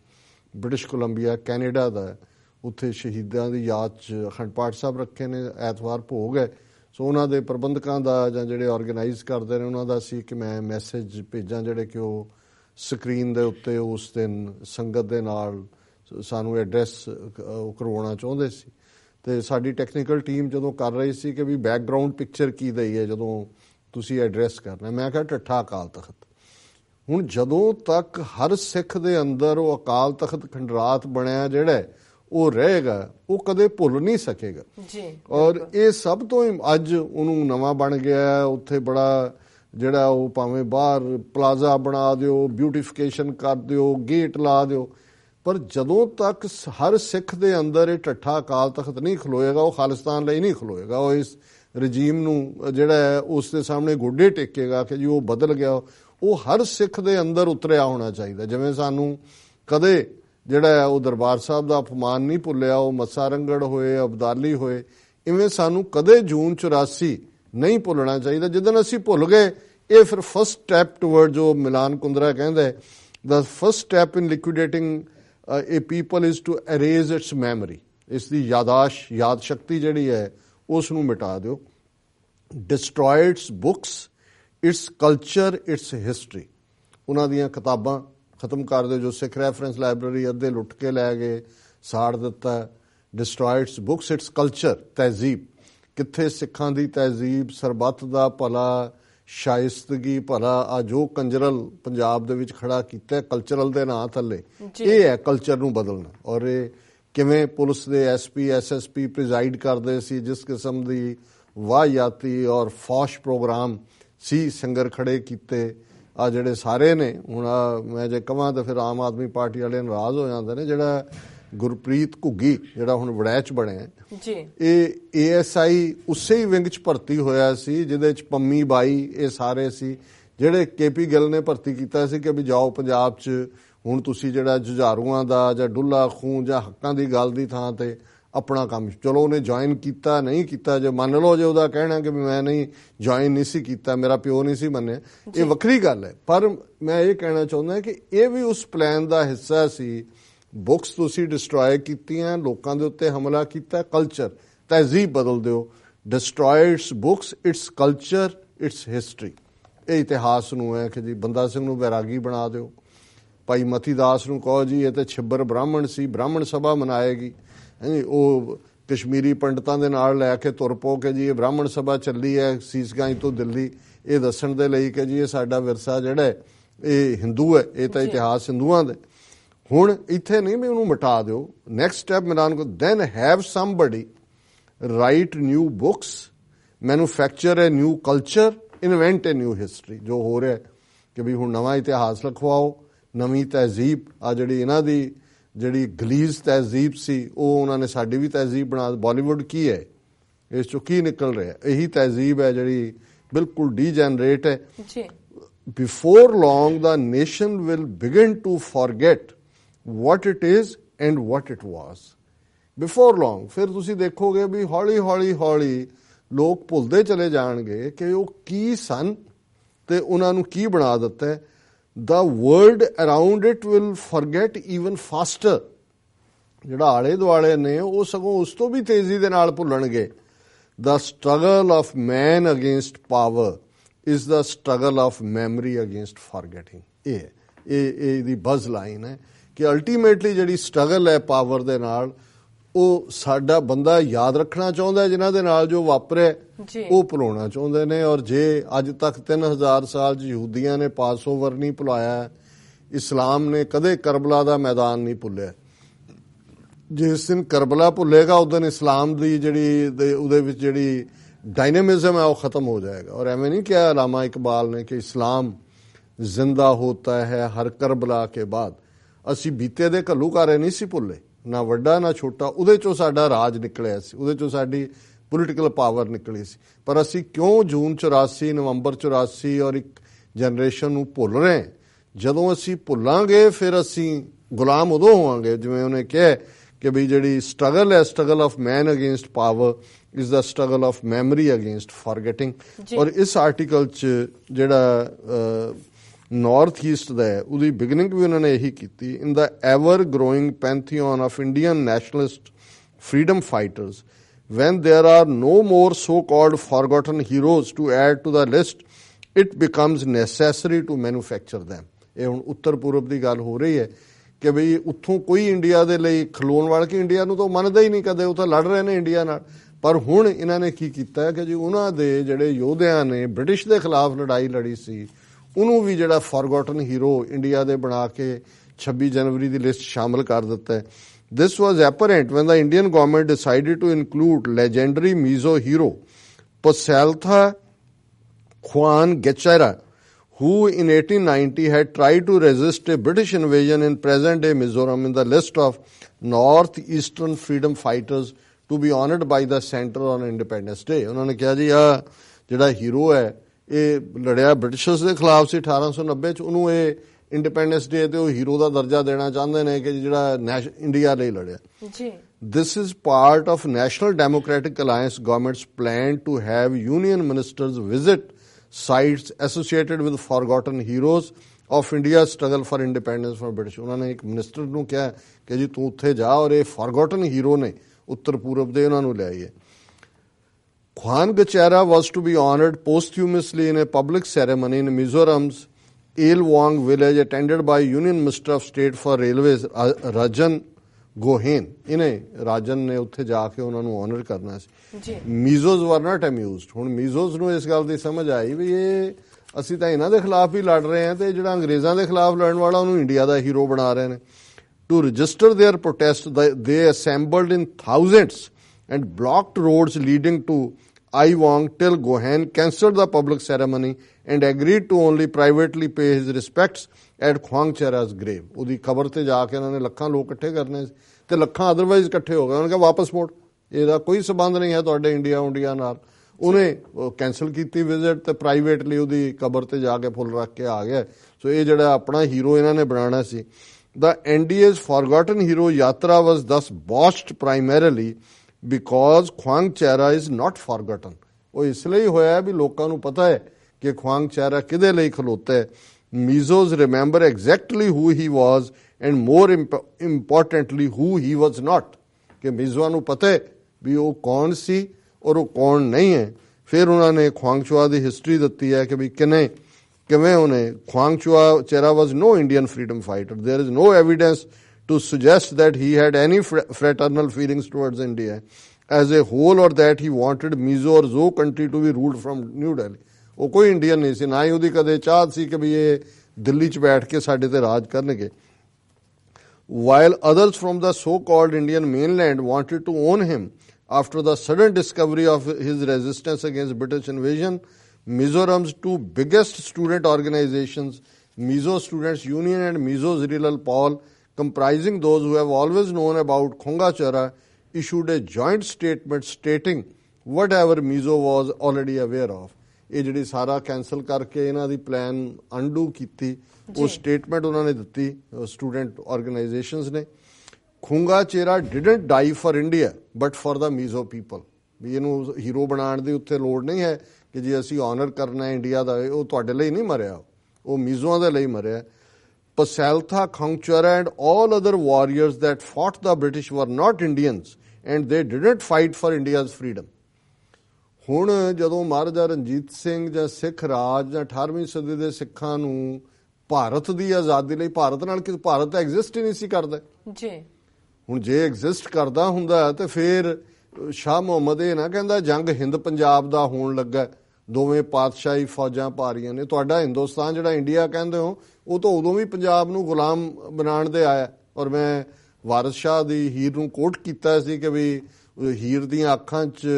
British Columbia Canada ਦਾ। ਉੱਥੇ ਸ਼ਹੀਦਾਂ ਦੀ ਯਾਦ ਚ ਅਖੰਡ ਪਾਠ ਸਾਹਿਬ ਰੱਖੇ ਨੇ ਐਤਵਾਰ ਭੋਗ ਹੈ। ਸੋ ਉਹਨਾਂ ਦੇ ਪ੍ਰਬੰਧਕਾਂ ਦਾ ਜਾਂ ਜਿਹੜੇ ਆਰਗੇਨਾਈਜ਼ ਕਰਦੇ ਨੇ, ਉਹਨਾਂ ਦਾ ਸੀ ਕਿ ਮੈਂ ਮੈਸੇਜ ਭੇਜਾਂ ਜਿਹੜੇ ਕਿ ਉਹ ਸਕਰੀਨ ਦੇ ਉੱਤੇ ਉਸ ਦਿਨ ਸੰਗਤ ਦੇ ਨਾਲ ਸਾਨੂੰ ਐਡਰੈਸ ਕਰਵਾਉਣਾ ਚਾਹੁੰਦੇ ਸੀ। ਤੇ ਸਾਡੀ ਟੈਕਨੀਕਲ ਟੀਮ ਜਦੋਂ ਕਰ ਰਹੀ ਸੀ ਕਿ ਵੀ ਬੈਕਗ੍ਰਾਉਂਡ ਪਿਕਚਰ ਕੀ ਦਈ ਹੈ, ਜਦੋਂ ਤੁਸੀਂ ਐਡਰੈਸ ਕਰਨਾ। ਮੈਂ ਕਿਹਾ ਠੱਠਾ ਅਕਾਲ ਤਖਤ। ਹੁਣ ਜਦੋਂ ਤੱਕ ਹਰ ਸਿੱਖ ਦੇ ਅੰਦਰ ਉਹ ਅਕਾਲ ਤਖਤ ਖੰਡਰਾਤ ਬਣਿਆ ਜਿਹੜਾ ਉਹ ਰਹੇਗਾ ਉਹ ਕਦੇ ਭੁੱਲ ਨਹੀਂ ਸਕੇਗਾ। ਜੀ ਔਰ ਇਹ ਸਭ ਤੋਂ ਹੀ ਅੱਜ ਉਹਨੂੰ ਨਵਾਂ ਬਣ ਗਿਆ ਹੈ, ਉੱਥੇ ਬੜਾ ਜਿਹੜਾ ਉਹ ਭਾਵੇਂ ਬਾਹਰ ਪਲਾਜ਼ਾ ਬਣਾ ਦਿਓ ਬਿਊਟੀਫਿਕੇਸ਼ਨ ਕਰ ਦਿਓ ਗੇਟ ਲਾ ਦਿਓ ਪਰ ਜਦੋਂ ਤੱਕ ਹਰ ਸਿੱਖ ਦੇ ਅੰਦਰ ਇਹ ਠੱਠਾ ਅਕਾਲ ਤਖਤ ਨਹੀਂ ਖਲੋਏਗਾ ਉਹ ਖਾਲਿਸਤਾਨ ਲਈ ਨਹੀਂ ਖਲੋਏਗਾ ਉਹ ਇਸ ਰਜੀਮ ਨੂੰ ਜਿਹੜਾ ਹੈ ਉਸ ਦੇ ਸਾਹਮਣੇ ਗੋਡੇ ਟੇਕੇਗਾ ਕਿ ਜੀ ਉਹ ਬਦਲ ਗਿਆ ਉਹ ਹਰ ਸਿੱਖ ਦੇ ਅੰਦਰ ਉਤਰਿਆ ਹੋਣਾ ਚਾਹੀਦਾ। ਜਿਵੇਂ ਸਾਨੂੰ ਕਦੇ ਜਿਹੜਾ ਹੈ ਉਹ ਦਰਬਾਰ ਸਾਹਿਬ ਦਾ ਅਪਮਾਨ ਨਹੀਂ ਭੁੱਲਿਆ ਉਹ ਮੱਸਾਰੰਗੜ ਹੋਏ ਅਬਦਾਲੀ ਹੋਏ ਇਵੇਂ ਸਾਨੂੰ ਕਦੇ ਜੂਨ 84 ਨਹੀਂ ਭੁੱਲਣਾ ਚਾਹੀਦਾ। ਜਦੋਂ ਅਸੀਂ ਭੁੱਲ ਗਏ ਇਹ ਫਿਰ ਫਸਟ ਸਟੈਪ ਟੁਵਰਡ ਜੋ ਮਿਲਾਨ ਕੁੰਦਰਾ ਕਹਿੰਦਾ ਹੈ the first step in liquidating uh, a people is to erase its ਇਸ ਦੀ ਯਾਦਾਸ਼ ਯਾਦ ਸ਼ਕਤੀ ਜਿਹੜੀ ਹੈ ਉਸ ਨੂੰ ਮਿਟਾ ਦਿਓ। Destroy books its culture its history ਉਹਨਾਂ ਦੀਆਂ ਕਿਤਾਬਾਂ ਖਤਮ ਕਰ ਦਿਓ ਜੋ ਸਿੱਖ ਰੈਫਰੈਂਸ ਲਾਇਬ੍ਰੇਰੀ ਅੱਧੇ ਲੁੱਟ ਕੇ ਲੈ ਗਏ ਸਾੜ ਦਿੱਤਾ its books its culture ਤਹਿਜ਼ੀਬ। ਕਿੱਥੇ ਸਿੱਖਾਂ ਦੀ ਤਹਿਜ਼ੀਬ ਸਰਬੱਤ ਦਾ ਭਲਾ ਸ਼ਾਇਸਤਗੀ ਭਲਾ ਆ ਜੋ ਕੰਜਰਲ ਪੰਜਾਬ ਦੇ ਵਿੱਚ ਖੜਾ ਕੀਤਾ ਕਲਚਰਲ ਦੇ ਨਾਂ ਥੱਲੇ। ਇਹ ਹੈ ਕਲਚਰ ਨੂੰ ਬਦਲਣਾ। ਔਰ ਇਹ ਕਿਵੇਂ ਪੁਲਿਸ ਦੇ ਐਸਪੀ ਐਸਐਸਪੀ ਪ੍ਰੀਜ਼ਾਈਡ ਕਰਦੇ ਸੀ ਜਿਸ ਕਿਸਮ ਦੀ ਵਾਹਿਯਾਤੀ ਔਰ ਫੌਸ਼ ਪ੍ਰੋਗਰਾਮ ਸੀ ਸੰਗਰ ਖੜੇ ਕੀਤੇ। ਆ ਜਿਹੜੇ ਸਾਰੇ ਨੇ ਹੁਣ ਆਹ ਮੈਂ ਜੇ ਕਹਾਂ ਤਾਂ ਫਿਰ ਆਮ ਆਦਮੀ ਪਾਰਟੀ ਵਾਲੇ ਨਾਰਾਜ਼ ਹੋ ਜਾਂਦੇ ਨੇ ਜਿਹੜਾ ਗੁਰਪ੍ਰੀਤ ਘੁੱਗੀ ਜਿਹੜਾ ਹੁਣ ਵੜੈਚ ਬਣਿਆ ਜੀ। ਇਹ ਏਐਸਆਈ ਉਸੇ ਹੀ ਵਿੰਗ ਚ ਭਰਤੀ ਹੋਇਆ ਸੀ ਜਿਹਦੇ ਚ ਪੰਮੀ ਬਾਈ ਇਹ ਸਾਰੇ ਸੀ ਜਿਹੜੇ ਕੇਪੀ ਗਿੱਲ ਨੇ ਭਰਤੀ ਕੀਤਾ ਸੀ ਕਿ ਵੀ ਜਾਓ ਪੰਜਾਬ ਚ ਹੁਣ ਤੁਸੀਂ ਜਿਹੜਾ ਜੁਝਾਰੂਆਂ ਦਾ ਜਾਂ ਡੁੱਲਾ ਖੂਨ ਜਾਂ ਹੱਕਾਂ ਦੀ ਗੱਲ ਦੀ ਥਾਂ ਤੇ ਆਪਣਾ ਕੰਮ। ਚਲੋ ਉਹਨੇ ਜੁਆਇਨ ਕੀਤਾ ਨਹੀਂ ਕੀਤਾ ਜੇ ਮੰਨ ਲਓ ਜੇ ਉਹਦਾ ਕਹਿਣਾ ਕਿ ਮੈਂ ਨਹੀਂ ਜੁਆਇਨ ਨਹੀਂ ਸੀ ਕੀਤਾ ਮੇਰਾ ਪਿਓ ਨਹੀਂ ਸੀ ਮੰਨਿਆ ਇਹ ਵੱਖਰੀ ਗੱਲ ਹੈ। ਪਰ ਮੈਂ ਇਹ ਕਹਿਣਾ ਚਾਹੁੰਦਾ ਕਿ ਇਹ ਵੀ ਉਸ ਪਲਾਨ ਦਾ ਹਿੱਸਾ ਸੀ। ਬੁੱਕਸ ਤੁਸੀਂ ਡਿਸਟਰੋਏ ਕੀਤੀਆਂ ਲੋਕਾਂ ਦੇ ਉੱਤੇ ਹਮਲਾ ਕੀਤਾ ਕਲਚਰ ਤਹਿਜ਼ੀਬ ਬਦਲ ਦਿਓ। Destroyed books its culture its history ਇਹ ਇਤਿਹਾਸ ਨੂੰ ਹੈ ਕਿ ਜੀ ਬੰਦਾ ਸਿੰਘ ਨੂੰ ਵੈਰਾਗੀ ਬਣਾ ਦਿਓ। ਭਾਈ ਮਤੀ ਦਾਸ ਨੂੰ ਕਹੋ ਜੀ ਇਹ ਤੇ ਛਿੱਬਰ ਬ੍ਰਾਹਮਣ ਸੀ ਬ੍ਰਾਹਮਣ ਸਭਾ ਮਨਾਏਗੀ। ਹੈਂ ਉਹ ਕਸ਼ਮੀਰੀ ਪੰਡਤਾਂ ਦੇ ਨਾਲ ਲੈ ਕੇ ਤੁਰ ਪੋ ਕੇ ਜੀ ਇਹ ਬ੍ਰਾਹਮਣ ਸਭਾ ਚੱਲੀ ਹੈ ਸੀਸਗੰਜ ਤੋਂ ਦਿੱਲੀ ਇਹ ਦੱਸਣ ਦੇ ਲਈ ਕਿ ਜੀ ਇਹ ਸਾਡਾ ਵਿਰਸਾ ਜਿਹੜਾ ਇਹ ਹਿੰਦੂ ਹੈ ਇਹ ਤਾਂ। ਇਤਿਹਾਸ ਹਿੰਦੂਆਂ ਦਾ। ਹੁਣ ਇੱਥੇ ਨਹੀਂ ਵੀ ਉਹਨੂੰ ਮਿਟਾ ਦਿਓ ਨੈਕਸਟ ਸਟੈਪ ਮਿਲਾਨ ਕੋ then have somebody write new books manufacture a new culture invent a new history ਜੋ ਹੋ ਰਿਹਾ ਕਿ ਵੀ ਹੁਣ ਨਵਾਂ ਇਤਿਹਾਸ ਲਿਖਵਾਓ ਨਵੀਂ ਤਹਿਜ਼ੀਬ ਆ ਜਿਹੜੀ ਇਹਨਾਂ ਦੀ ਜਿਹੜੀ ਗਲੀਜ਼ ਤਹਿਜ਼ੀਬ ਸੀ ਉਹ ਉਹਨਾਂ ਨੇ ਸਾਡੀ ਵੀ ਤਹਿਜ਼ੀਬ ਬਣਾ ਬਾਲੀਵੁੱਡ ਕੀ ਹੈ? ਇਸ ਚੋਂ ਕੀ ਨਿਕਲ ਰਿਹਾ ਇਹੀ ਤਹਿਜ਼ੀਬ ਹੈ ਜਿਹੜੀ ਬਿਲਕੁਲ ਡੀਜਨਰੇਟ ਹੈ। ਜੀ। Before long the nation will begin to forget what it is and what it was. Before long ਫਿਰ ਤੁਸੀਂ ਦੇਖੋਗੇ ਵੀ ਹੌਲੀ ਹੌਲੀ ਹੌਲੀ ਲੋਕ ਭੁੱਲਦੇ ਚਲੇ ਜਾਣਗੇ ਕਿ ਉਹ ਕੀ ਸਨ ਤੇ ਉਹਨਾਂ ਨੂੰ ਕੀ ਬਣਾ ਦਿੱਤਾ ਹੈ। The world around it will forget even faster ਜਿਹੜਾ ਆਲੇ ਦੁਆਲੇ ਨੇ ਉਹ ਸਗੋਂ ਉਸ ਤੋਂ ਵੀ ਤੇਜ਼ੀ ਦੇ ਨਾਲ ਭੁੱਲਣਗੇ the struggle of man against power is the struggle of memory against forgetting ਇਹ ਹੈ। ਇਹ ਇਹ ਦੀ ਬਜ਼ ਲਾਈਨ ਹੈ ਕਿ ਅਲਟੀਮੇਟਲੀ ਜਿਹੜੀ ਸਟਰਗਲ ਹੈ ਪਾਵਰ ਦੇ ਨਾਲ ਉਹ ਸਾਡਾ ਬੰਦਾ ਯਾਦ ਰੱਖਣਾ ਚਾਹੁੰਦਾ ਜਿਨ੍ਹਾਂ ਦੇ ਨਾਲ ਜੋ ਵਾਪਰਿਆ। ਉਹ ਭੁਲਾਉਣਾ ਚਾਹੁੰਦੇ ਨੇ। ਔਰ ਜੇ ਅੱਜ ਤੱਕ 3000 ਸਾਲ ਯਹੂਦੀਆਂ ਨੇ ਪਾਸਓਵਰ ਨਹੀਂ ਭੁਲਾਇਆ ਇਸਲਾਮ ਨੇ ਕਦੇ ਕਰਬਲਾ ਦਾ ਮੈਦਾਨ ਨਹੀਂ ਭੁੱਲਿਆ। ਜਿਸ ਦਿਨ ਕਰਬਲਾ ਭੁੱਲੇਗਾ ਉਸ ਦਿਨ ਇਸਲਾਮ ਦੀ ਜਿਹੜੀ ਉਹਦੇ ਵਿੱਚ ਜਿਹੜੀ ਡਾਇਨਾਮਿਜ਼ਮ ਹੈ ਉਹ ਖਤਮ ਹੋ ਜਾਏਗਾ। ਔਰ ਐਵੇਂ ਨਹੀਂ ਕਿਹਾ ਅਲਾਮਾ ਇਕਬਾਲ ਨੇ ਕਿ ਇਸਲਾਮ ਜ਼ਿੰਦਾ ਹੋਤਾ ਹੈ ਹਰ ਕਰਬਲਾ ਕੇ ਬਾਅਦ। ਅਸੀਂ ਬੀਤੇ ਦੇ ਘੱਲੂਕਾਰੇ ਨਹੀਂ ਸੀ ਭੁੱਲੇ। ਨਾ ਵੱਡਾ ਨਾ ਛੋਟਾ ਉਹਦੇ ਚੋਂ ਸਾਡਾ ਰਾਜ ਨਿਕਲਿਆ ਸੀ ਉਹਦੇ ਚੋਂ ਸਾਡੀ ਪੋਲੀਟੀਕਲ ਪਾਵਰ ਨਿਕਲੀ ਸੀ ਪਰ ਅਸੀਂ ਕਿਉਂ ਜੂਨ 84 ਨਵੰਬਰ 84 ਔਰ ਇੱਕ ਜਨਰੇਸ਼ਨ ਨੂੰ ਭੁੱਲ ਰਹੇ? ਜਦੋਂ ਅਸੀਂ ਭੁੱਲਾਂਗੇ ਫਿਰ ਅਸੀਂ ਗੁਲਾਮ ਉਦੋਂ ਹੋਵਾਂਗੇ ਜਿਵੇਂ ਉਹਨੇ ਕਿਹਾ ਕਿ ਵੀ ਜਿਹੜੀ ਸਟਰਗਲ ਹੈ struggle of man against power is the struggle of memory against forgetting. ਔਰ ਇਸ ਆਰਟੀਕਲ 'ਚ ਜਿਹੜਾ ਨਾਰਥ ਈਸਟ ਦਾ ਹੈ ਉਹਦੀ ਬਿਗਨਿੰਗ ਵੀ ਉਹਨਾਂ ਨੇ ਇਹੀ ਕੀਤੀ in the ever growing pantheon of Indian nationalist freedom fighters, when there are no more so called forgotten heroes to add to the list, it becomes necessary to manufacture them. ਇਹ ਹੁਣ ਉੱਤਰ ਪੂਰਬ ਦੀ ਗੱਲ ਹੋ ਰਹੀ ਹੈ ਕਿ ਬਈ ਉੱਥੋਂ ਕੋਈ ਇੰਡੀਆ ਦੇ ਲਈ ਖਲੋਣ ਵਾਲਾ ਕਿ ਇੰਡੀਆ ਨੂੰ ਤਾਂ ਮੰਨਦਾ ਹੀ ਨਹੀਂ ਕਦੇ, ਉਹ ਤਾਂ ਲੜ ਰਹੇ ਨੇ ਇੰਡੀਆ ਨਾਲ। ਪਰ ਹੁਣ ਇਹਨਾਂ ਨੇ ਕੀ ਕੀਤਾ ਕਿ ਜੀ ਉਹਨਾਂ ਦੇ ਜਿਹੜੇ ਯੋਧਿਆਂ ਨੇ ਬ੍ਰਿਟਿਸ਼ ਦੇ ਖਿਲਾਫ ਲੜਾਈ ਲੜੀ ਸੀ ਉਹਨੂੰ ਵੀ ਜਿਹੜਾ ਫੋਰਗੋਟਨ ਹੀਰੋ ਇੰਡੀਆ ਦੇ ਬਣਾ ਕੇ 26 ਜਨਵਰੀ ਦੀ ਲਿਸਟ ਸ਼ਾਮਲ ਕਰ ਦਿੱਤਾ ਹੈ This was apparent when the Indian government decided to include legendary Mizo hero Pasaltha Khuan Gechera, who in 1890 had tried to resist a British invasion in present-day Mizoram in the list of northeastern freedom fighters to be honored by the Center on Independence Day. ਉਹਨਾਂ ਨੇ ਕਿਹਾ ਜੀ ਆ ਜਿਹੜਾ hero ਹੈ ਇਹ ਲੜਿਆ Britishers ਦੇ ਖਿਲਾਫ ਸੀ 1890 ਚ ਉਹਨੂੰ ਇਹ ਇੰਡੀਪੈਂਡੈਂਸ ਡੇ ਤੇ ਉਹ ਹੀਰੋ ਦਾ ਦਰਜਾ ਦੇਣਾ ਚਾਹੁੰਦੇ ਨੇ ਕਿ ਜਿਹੜਾ ਇੰਡੀਆ ਲਈ ਲੜਿਆ ਜੀ This is part of National Democratic Alliance government's plan to have union ministers visit sites associated with forgotten heroes of India's struggle for independence from British. ਉਹਨਾਂ ਨੇ ਇੱਕ ਮਿਨਿਸਟਰ ਨੂੰ ਕਿਹਾ ਕਿ ਜੀ ਤੂੰ ਉੱਥੇ ਜਾ ਔਰ ਇਹ forgotten hero ਨੇ ਉੱਤਰ ਪੂਰਬ ਦੇ ਉਹਨਾਂ ਨੂੰ ਲਿਆਈਏ Khwan Gachara was to be honored posthumously in a public ceremony in Mizoram's Ilwang village attended by Union Minister of State for Railways Ra- Rajan Gohen ਇਹਨੇ ਰਾਜਨ ਨੇ ਉੱਥੇ ਜਾ ਕੇ ਉਹਨਾਂ ਨੂੰ ਆਨਰ ਕਰਨਾ ਸੀ ਜੀ ਮੀਜ਼ੋਜ਼ ਵਰ ਨਾਟ ਅਮਿਊਜ਼ਡ ਹੁਣ ਮੀਜ਼ੋਜ਼ ਨੂੰ ਇਸ ਗੱਲ ਦੀ ਸਮਝ ਆਈ ਵੀ ਇਹ ਅਸੀਂ ਤਾਂ ਇਹਨਾਂ ਦੇ ਖਿਲਾਫ ਹੀ ਲੜ ਰਹੇ ਹਾਂ ਤੇ ਜਿਹੜਾ ਅੰਗਰੇਜ਼ਾਂ ਦੇ ਖਿਲਾਫ ਲੜਨ ਵਾਲਾ ਉਹਨੂੰ ਇੰਡੀਆ ਦਾ ਹੀਰੋ ਬਣਾ ਰਹੇ ਨੇ to register their protest they assembled in thousands and blocked roads leading to ਆਈਵਾਂਗ ਟਿਲ ਗੋਹੈਨ cancelled the public ceremony and agreed to only privately pay his respects at Khuangchera's grave ਉਹਦੀ ਕਬਰ ਤੇ ਜਾ ਕੇ ਇਹਨਾਂ ਨੇ ਲੱਖਾਂ ਲੋਕ ਇਕੱਠੇ ਕਰਨੇ ਸੀ ਤੇ ਲੱਖਾਂ ਅਦਰਵਾਈਜ਼ ਇਕੱਠੇ ਹੋ ਗਏ ਉਹਨਾਂ ਨੇ ਕਿਹਾ ਵਾਪਸ ਮੋੜ ਇਹਦਾ ਕੋਈ ਸਬੰਧ ਨਹੀਂ ਹੈ ਤੁਹਾਡੇ ਇੰਡੀਆ ਇੰਡੀਆ ਨਾਲ ਉਹਨੇ ਕੈਨਸਲ ਕੀਤੀ ਵਿਜ਼ਿਟ ਤੇ ਪ੍ਰਾਈਵੇਟਲੀ ਉਹਦੀ ਕਬਰ ਤੇ ਜਾ ਕੇ ਫੁੱਲ ਰੱਖ ਕੇ ਆ ਗਿਆ ਸੋ ਇਹ ਜਿਹੜਾ ਆਪਣਾ ਹੀਰੋ ਇਹਨਾਂ ਨੇ ਬਣਾਉਣਾ ਸੀ The NDA's forgotten hero yatra was ਦਸ botched primarily because Khuangchera is not forgotten ਉਹ ਇਸ ਲਈ ਹੋਇਆ ਵੀ ਲੋਕਾਂ ਨੂੰ ਪਤਾ ਹੈ ਕਿ ਖੁਆਂਗ ਚੈਰਾ ਕਿਹਦੇ ਲਈ ਖਲੋਤਾ ਹੈ Mizos remember exactly who he was and more importantly who he was not ਕਿ ਮੀਜ਼ੋਆਂ ਨੂੰ ਪਤਾ ਹੈ ਵੀ ਉਹ ਕੌਣ ਸੀ ਔਰ ਉਹ ਕੌਣ ਨਹੀਂ ਹੈ ਫਿਰ ਉਹਨਾਂ ਨੇ ਖੁਆਂਗਚੁਆ ਦੀ ਹਿਸਟਰੀ ਦਿੱਤੀ ਹੈ ਕਿ ਵੀ ਕਿਨੇ ਕਿਵੇਂ ਉਹਨੇ Khuangchera was no Indian freedom fighter there is no evidence to suggest that he had any fr- fraternal feelings towards India as a whole or that he wanted Mizo or Zo country to be ruled from New Delhi. ਉਹ ਕੋਈ Indian ਨਹੀਂ ਸੀ ਨਾ ਹੀ ਉਹਦੀ ਕਦੇ ਚਾਹਤ ਸੀ ਕਿ ਵੀ ਇਹ ਦਿੱਲੀ 'ਚ ਬੈਠ ਕੇ ਸਾਡੇ ਤੇ ਰਾਜ ਕਰਨਗੇ while others from the so-called Indian mainland wanted to own him after the sudden discovery of his resistance against British invasion, Mizoram's two biggest student organizations, Mizo Students Union and Mizo Zirilal Paul, comprising those who have always known about Khongachara, issued a joint statement stating whatever Mizo was already aware of. ਇਹ ਜਿਹੜੀ ਸਾਰਾ cancel ਕਰਕੇ ਇਹਨਾਂ ਦੀ plan undo ਕੀਤੀ ਉਹ statement ਉਹਨਾਂ ਨੇ ਦਿੱਤੀ ਸਟੂਡੈਂਟ ਆਰਗੇਨਾਈਜੇਸ਼ਨਸ ਨੇ। Khuangchera didn't die for India but for the Mizo people ਵੀ ਇਹਨੂੰ ਹੀਰੋ ਬਣਾਉਣ ਦੀ ਉੱਥੇ ਲੋੜ ਨਹੀਂ ਹੈ ਕਿ ਜੇ ਅਸੀਂ ਆਨਰ ਕਰਨਾ ਹੈ ਇੰਡੀਆ ਦਾ ਉਹ ਤੁਹਾਡੇ ਲਈ ਨਹੀਂ ਮਰਿਆ। ਉਹ ਮੀਜ਼ੋਆਂ ਦੇ ਲਈ ਮਰਿਆ। Pasaltha, Khangchara and all other warriors that fought the British were not Indians and they didn't fight for India's freedom. ਹੁਣ ਜਦੋਂ ਮਹਾਰਾਜਾ ਰਣਜੀਤ ਸਿੰਘ ਜਾਂ ਸਿੱਖ ਰਾਜ ਜਾਂ 18ਵੀਂ ਸਦੀ ਦੇ ਸਿੱਖਾਂ ਨੂੰ ਭਾਰਤ ਦੀ ਆਜ਼ਾਦੀ ਲਈ ਭਾਰਤ ਨਾਲ ਕਿ ਭਾਰਤ ਤਾਂ ਐਗਜ਼ਿਸਟ ਹੀ ਨਹੀਂ ਸੀ ਕਰਦਾ ਜੀ ਹੁਣ ਜੇ ਐਗਜ਼ਿਸਟ ਕਰਦਾ ਹੁੰਦਾ ਤੇ ਫਿਰ ਸ਼ਾਹ ਮੁਹੰਮਦ ਇਹ ਨਾ ਕਹਿੰਦਾ ਜੰਗ ਹਿੰਦ ਪੰਜਾਬ ਦਾ ਹੋਣ ਲੱਗਾ ਦੋਵੇਂ ਪਾਤਸ਼ਾਹੀ ਫੌਜਾਂ ਭਾਰੀਆਂ ਨੇ। ਤੁਹਾਡਾ ਹਿੰਦੁਸਤਾਨ ਜਿਹੜਾ ਇੰਡੀਆ ਕਹਿੰਦੇ ਹੋ ਉਹ ਤਾਂ ਉਦੋਂ ਵੀ ਪੰਜਾਬ ਨੂੰ ਗੁਲਾਮ ਬਣਾਉਣ ਦੇ ਆਇਆ। ਔਰ ਮੈਂ ਵਾਰਿਸ ਸ਼ਾਹ ਦੀ ਹੀਰ ਨੂੰ ਕੋਟ ਕੀਤਾ ਸੀ ਕਿ ਵੀ ਹੀਰ ਦੀਆਂ ਅੱਖਾਂ 'ਚ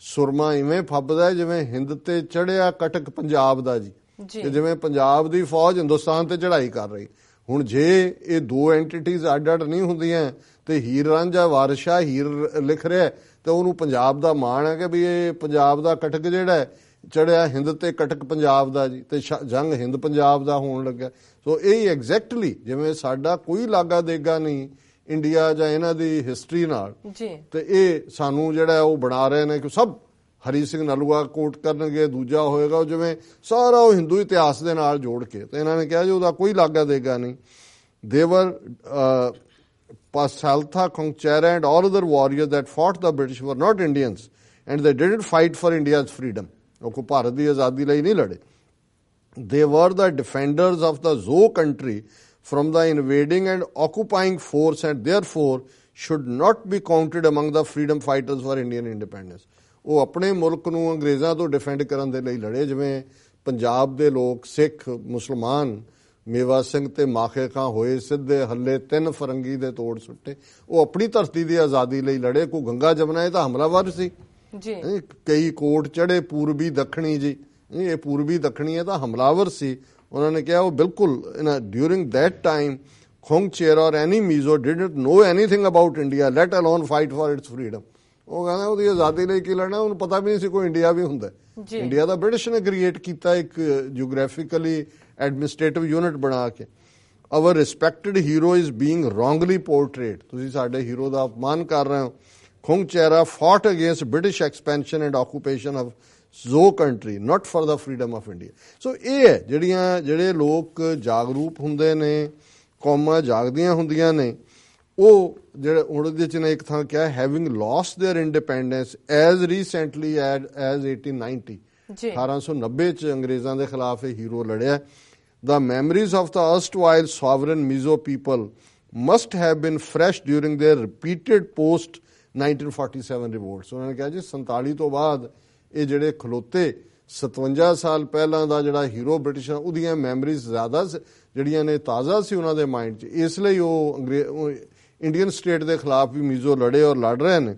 ਸੁਰਮਾ ਇਵੇਂ ਫੱਬਦਾ ਜਿਵੇਂ ਹਿੰਦ ਤੇ ਚੜਿਆ ਕਟਕ ਪੰਜਾਬ ਦਾ ਜੀ। ਜੀ। ਤੇ ਜਿਵੇਂ ਪੰਜਾਬ ਦੀ ਫੌਜ ਹਿੰਦੁਸਤਾਨ ਤੇ ਚੜ੍ਹਾਈ ਕਰ ਰਹੀ। ਹੁਣ ਜੇ ਇਹ ਦੋ ਐਂਟੀਟੀਜ਼ ਅੱਡ-ਅੱਡ ਨਹੀਂ ਹੁੰਦੀਆਂ ਤੇ ਹੀਰ ਰਾਂਝਾ ਵਾਰਸ਼ਾ ਹੀਰ ਲਿਖ ਰਿਹਾ ਤੇ ਉਹਨੂੰ ਪੰਜਾਬ ਦਾ ਮਾਣ ਹੈ ਕਿ ਵੀ ਇਹ ਪੰਜਾਬ ਦਾ ਕਟਕ ਜਿਹੜਾ ਹੈ ਚੜਿਆ ਹਿੰਦ ਤੇ ਕਟਕ ਪੰਜਾਬ ਦਾ ਜੀ ਤੇ ਜੰਗ ਹਿੰਦ ਪੰਜਾਬ ਦਾ ਹੋਣ ਲੱਗਾ ਸੋ ਇਹ ਐਗਜ਼ੈਕਟਲੀ ਜਿਵੇਂ ਸਾਡਾ ਕੋਈ ਲਾਗਾ ਦੇਗਾ ਨਹੀਂ ਇੰਡੀਆ ਜਾਂ ਇਹਨਾਂ ਦੀ ਹਿਸਟਰੀ ਨਾਲ ਜੀ। ਤੇ ਇਹ ਸਾਨੂੰ ਜਿਹੜਾ ਹੈ ਉਹ ਬਣਾ ਰਹੇ ਨੇ ਕਿ ਸਭ ਹਰੀ ਸਿੰਘ ਨਲੂਆ ਕੋਟ ਕਰਨਗੇ ਦੂਜਾ ਹੋਏਗਾ ਉਹ ਜਿਵੇਂ ਸਾਰਾ ਉਹ ਹਿੰਦੂ ਇਤਿਹਾਸ ਦੇ ਨਾਲ ਜੋੜ ਕੇ ਤੇ ਇਹਨਾਂ ਨੇ ਕਿਹਾ ਜੀ ਉਹਦਾ ਕੋਈ ਲਾਗਾ ਦੇਗਾ ਨਹੀਂ। ਦੇਵਰ Pasaltha, Khongchera and all other warriors that fought the British were not Indians and they didn't fight for India's freedom. ਉਹ ਕੋ ਭਾਰਤ ਦੀ ਆਜ਼ਾਦੀ ਲਈ ਨਹੀਂ ਲੜੇ ਦੇ were the defenders of the Zo country from the invading and occupying force and therefore should not be counted among the freedom fighters for Indian independence ਉਹ ਆਪਣੇ ਮੁਲਕ ਨੂੰ ਅੰਗਰੇਜ਼ਾਂ ਤੋਂ ਡਿਫੈਂਡ ਕਰਨ ਦੇ ਲਈ ਲੜੇ ਜਿਵੇਂ ਪੰਜਾਬ ਦੇ ਲੋਕ ਸਿੱਖ ਮੁਸਲਮਾਨ ਮੇਵਾ ਸਿੰਘ ਤੇ ਮਾਖੇ ਖਾਂ ਹੋਏ ਸਿੱਧੇ ਹੱਲੇ ਤਿੰਨ ਫਰੰਗੀ ਦੇ ਤੋੜ ਸੁੱਟੇ ਉਹ ਆਪਣੀ ਧਰਤੀ ਦੀ ਆਜ਼ਾਦੀ ਲਈ ਲੜੇ ਕੋ ਗੰਗਾ ਜਮਨਾ ਇਹ ਤਾਂ ਹਮਲਾਵਰ ਸੀ ਜੀ। ਕਈ ਕੋਟ ਚੜੇ ਪੂਰਬੀ ਦੱਖਣੀ ਜੀ। ਇਹ ਪੂਰਬੀ ਦੱਖਣੀ ਹੈ ਤਾਂ ਹਮਲਾਵਰ ਸੀ। ਉਹਨਾਂ ਨੇ ਕਿਹਾ ਉਹ ਬਿਲਕੁਲ during that time Khuangchera or any Mizo didn't know anything about India let alone fight for its freedom ਉਹ ਕਹਿੰਦਾ ਉਹਦੀ ਆਜ਼ਾਦੀ ਲਈ ਕੀ ਲੜਨਾ? ਉਹਨੂੰ ਪਤਾ ਵੀ ਨਹੀਂ ਸੀ ਕੋਈ ਇੰਡੀਆ ਵੀ ਹੁੰਦਾ। ਇੰਡੀਆ ਦਾ ਬ੍ਰਿਟਿਸ਼ ਨੇ ਕ੍ਰੀਏਟ ਕੀਤਾ ਇੱਕ ਜੀਓਗ੍ਰਾਫਿਕਲੀ ਐਡਮਿਨਿਸਟ੍ਰੇਟਿਵ ਯੂਨਿਟ ਬਣਾ ਕੇ। Our respected hero is being wrongly portrayed ਤੁਸੀਂ ਸਾਡੇ ਹੀਰੋ ਦਾ ਅਪਮਾਨ ਕਰ ਰਹੇ ਹੋ। Khong Chera fought against British expansion and occupation of Zo country not for the freedom of India so ਇਹ ਹੈ ਜਿਹੜੀਆਂ ਜਿਹੜੇ ਲੋਕ ਜਾਗਰੂਕ ਹੁੰਦੇ ਨੇ ਕੌਮਾਂ ਜਾਗਦੀਆਂ ਹੁੰਦੀਆਂ ਨੇ ਉਹ ਜਿਹੜੇ ਉਹਨਾਂ ਦੇ ਚ ਨੇ ਇੱਕ ਥਾਂ ਕਿਹਾ having lost their independence as recently as 1890 ਜੀ। 1890 ਚ ਅੰਗਰੇਜ਼ਾਂ ਦੇ ਖਿਲਾਫ ਇਹ ਹੀਰੋ ਲੜਿਆ the memories of the erstwhile sovereign Mizo people must have been fresh during their repeated post 1947 revolts. ਉਹਨਾਂ ਨੇ ਕਿਹਾ ਜੀ 47 ਤੋਂ ਬਾਅਦ ਇਹ ਜਿਹੜੇ ਖਲੋਤੇ 57 ਸਾਲ ਪਹਿਲਾਂ ਦਾ ਜਿਹੜਾ ਹੀਰੋ ਬ੍ਰਿਟਿਸ਼ ਉਹਦੀਆਂ ਮੈਮਰੀਜ਼ ਜ਼ਿਆਦਾ ਸ- ਜਿਹੜੀਆਂ ਨੇ ਤਾਜ਼ਾ ਸੀ ਉਹਨਾਂ ਦੇ ਮਾਈਂਡ 'ਚ ਇਸ ਲਈ ਉਹ ਅੰਗਰੇਜ਼ ਇੰਡੀਅਨ ਸਟੇਟ ਦੇ ਖਿਲਾਫ ਵੀ ਮੀਜ਼ੋ ਲੜੇ ਔਰ ਲੜ ਰਹੇ ਨੇ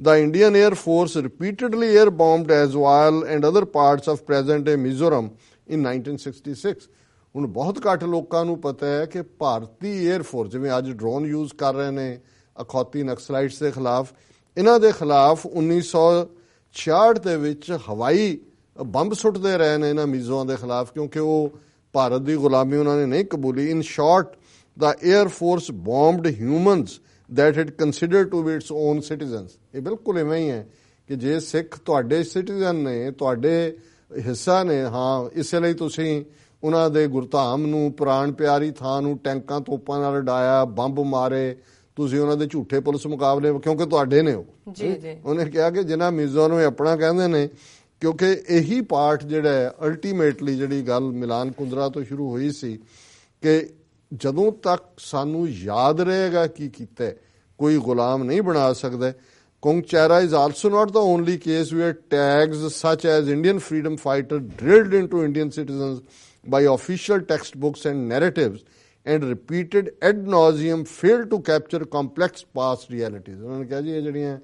The Indian Air Force repeatedly air bombed Aswal and other parts of present day Mizoram in 1966. ਹੁਣ ਬਹੁਤ ਘੱਟ ਲੋਕਾਂ ਨੂੰ ਪਤਾ ਹੈ ਕਿ ਭਾਰਤੀ 에ਅਰ ਫੋਰਸ ਜਿਵੇਂ ਅੱਜ ਡਰੋਨ ਯੂਜ਼ ਕਰ ਰਹੇ ਨੇ ਅਖੌਤੀ ਨਕਸਲਾਈਟਸ ਦੇ ਖਿਲਾਫ, ਇਹਨਾਂ ਦੇ ਖਿਲਾਫ 1966 ਦੇ ਵਿੱਚ ਹਵਾਈ ਬੰਬ ਸੁੱਟਦੇ ਰਹੇ ਨੇ ਇਹਨਾਂ ਮੀਜ਼ੋਆਂ ਦੇ ਖਿਲਾਫ, ਕਿਉਂਕਿ ਉਹ ਭਾਰਤ ਦੀ ਗੁਲਾਮੀ ਉਹਨਾਂ ਨੇ ਨਹੀਂ ਕਬੂਲੀ। In short the air force bombed humans that it considered to be its own citizens. ਇਹ ਬਿਲਕੁਲ ਇਵੇਂ ਹੀ ਹੈ ਕਿ ਜੇ ਸਿੱਖ ਤੁਹਾਡੇ ਸਿਟੀਜ਼ਨ ਨੇ, ਤੁਹਾਡੇ ਹਿੱਸਾ ਨੇ, ਹਾਂ, ਇਸੇ ਲਈ ਤੁਸੀਂ ਉਹਨਾਂ ਦੇ ਗੁਰਧਾਮ ਨੂੰ, ਪ੍ਰਾਣ ਪਿਆਰੀ ਥਾਂ ਨੂੰ ਟੈਂਕਾਂ, ਤੋਪਾਂ ਨਾਲ ਡਾਇਆ, ਬੰਬ ਮਾਰੇ ਤੁਸੀਂ ਉਹਨਾਂ ਦੇ ਝੂਠੇ ਪੁਲਿਸ ਮੁਕਾਬਲੇ ਕਿਉਂਕਿ ਤੁਹਾਡੇ ਨੇ ਉਹ ਜੀ ਜੀ ਉਹਨੇ ਕਿਹਾ ਕਿ ਜਿਨ੍ਹਾਂ ਮੀਜ਼ੋ ਨੂੰ ਆਪਣਾ ਕਹਿੰਦੇ ਨੇ ਕਿਉਂਕਿ ਇਹੀ ਪਾਰਟ ਜਿਹੜਾ ਹੈ ਅਲਟੀਮੇਟਲੀ ਜਿਹੜੀ ਗੱਲ ਮਿਲਾਨ ਕੁੰਦਰਾ ਤੋਂ ਸ਼ੁਰੂ ਹੋਈ ਸੀ ਕਿ ਜਦੋਂ ਤੱਕ ਸਾਨੂੰ ਯਾਦ ਰਹੇਗਾ ਕੀ ਕੀਤਾ ਕੋਈ ਗੁਲਾਮ ਨਹੀਂ ਬਣਾ ਸਕਦਾ Kongchara is also not the only case where tags such as Indian freedom fighter drilled into Indian citizens by official textbooks and narratives and repeated ad nauseum fail to capture complex past realities. ਉਹਨਾਂ ਨੇ ਕਿਹਾ ਜੀ ਇਹ ਜਿਹੜੀਆਂ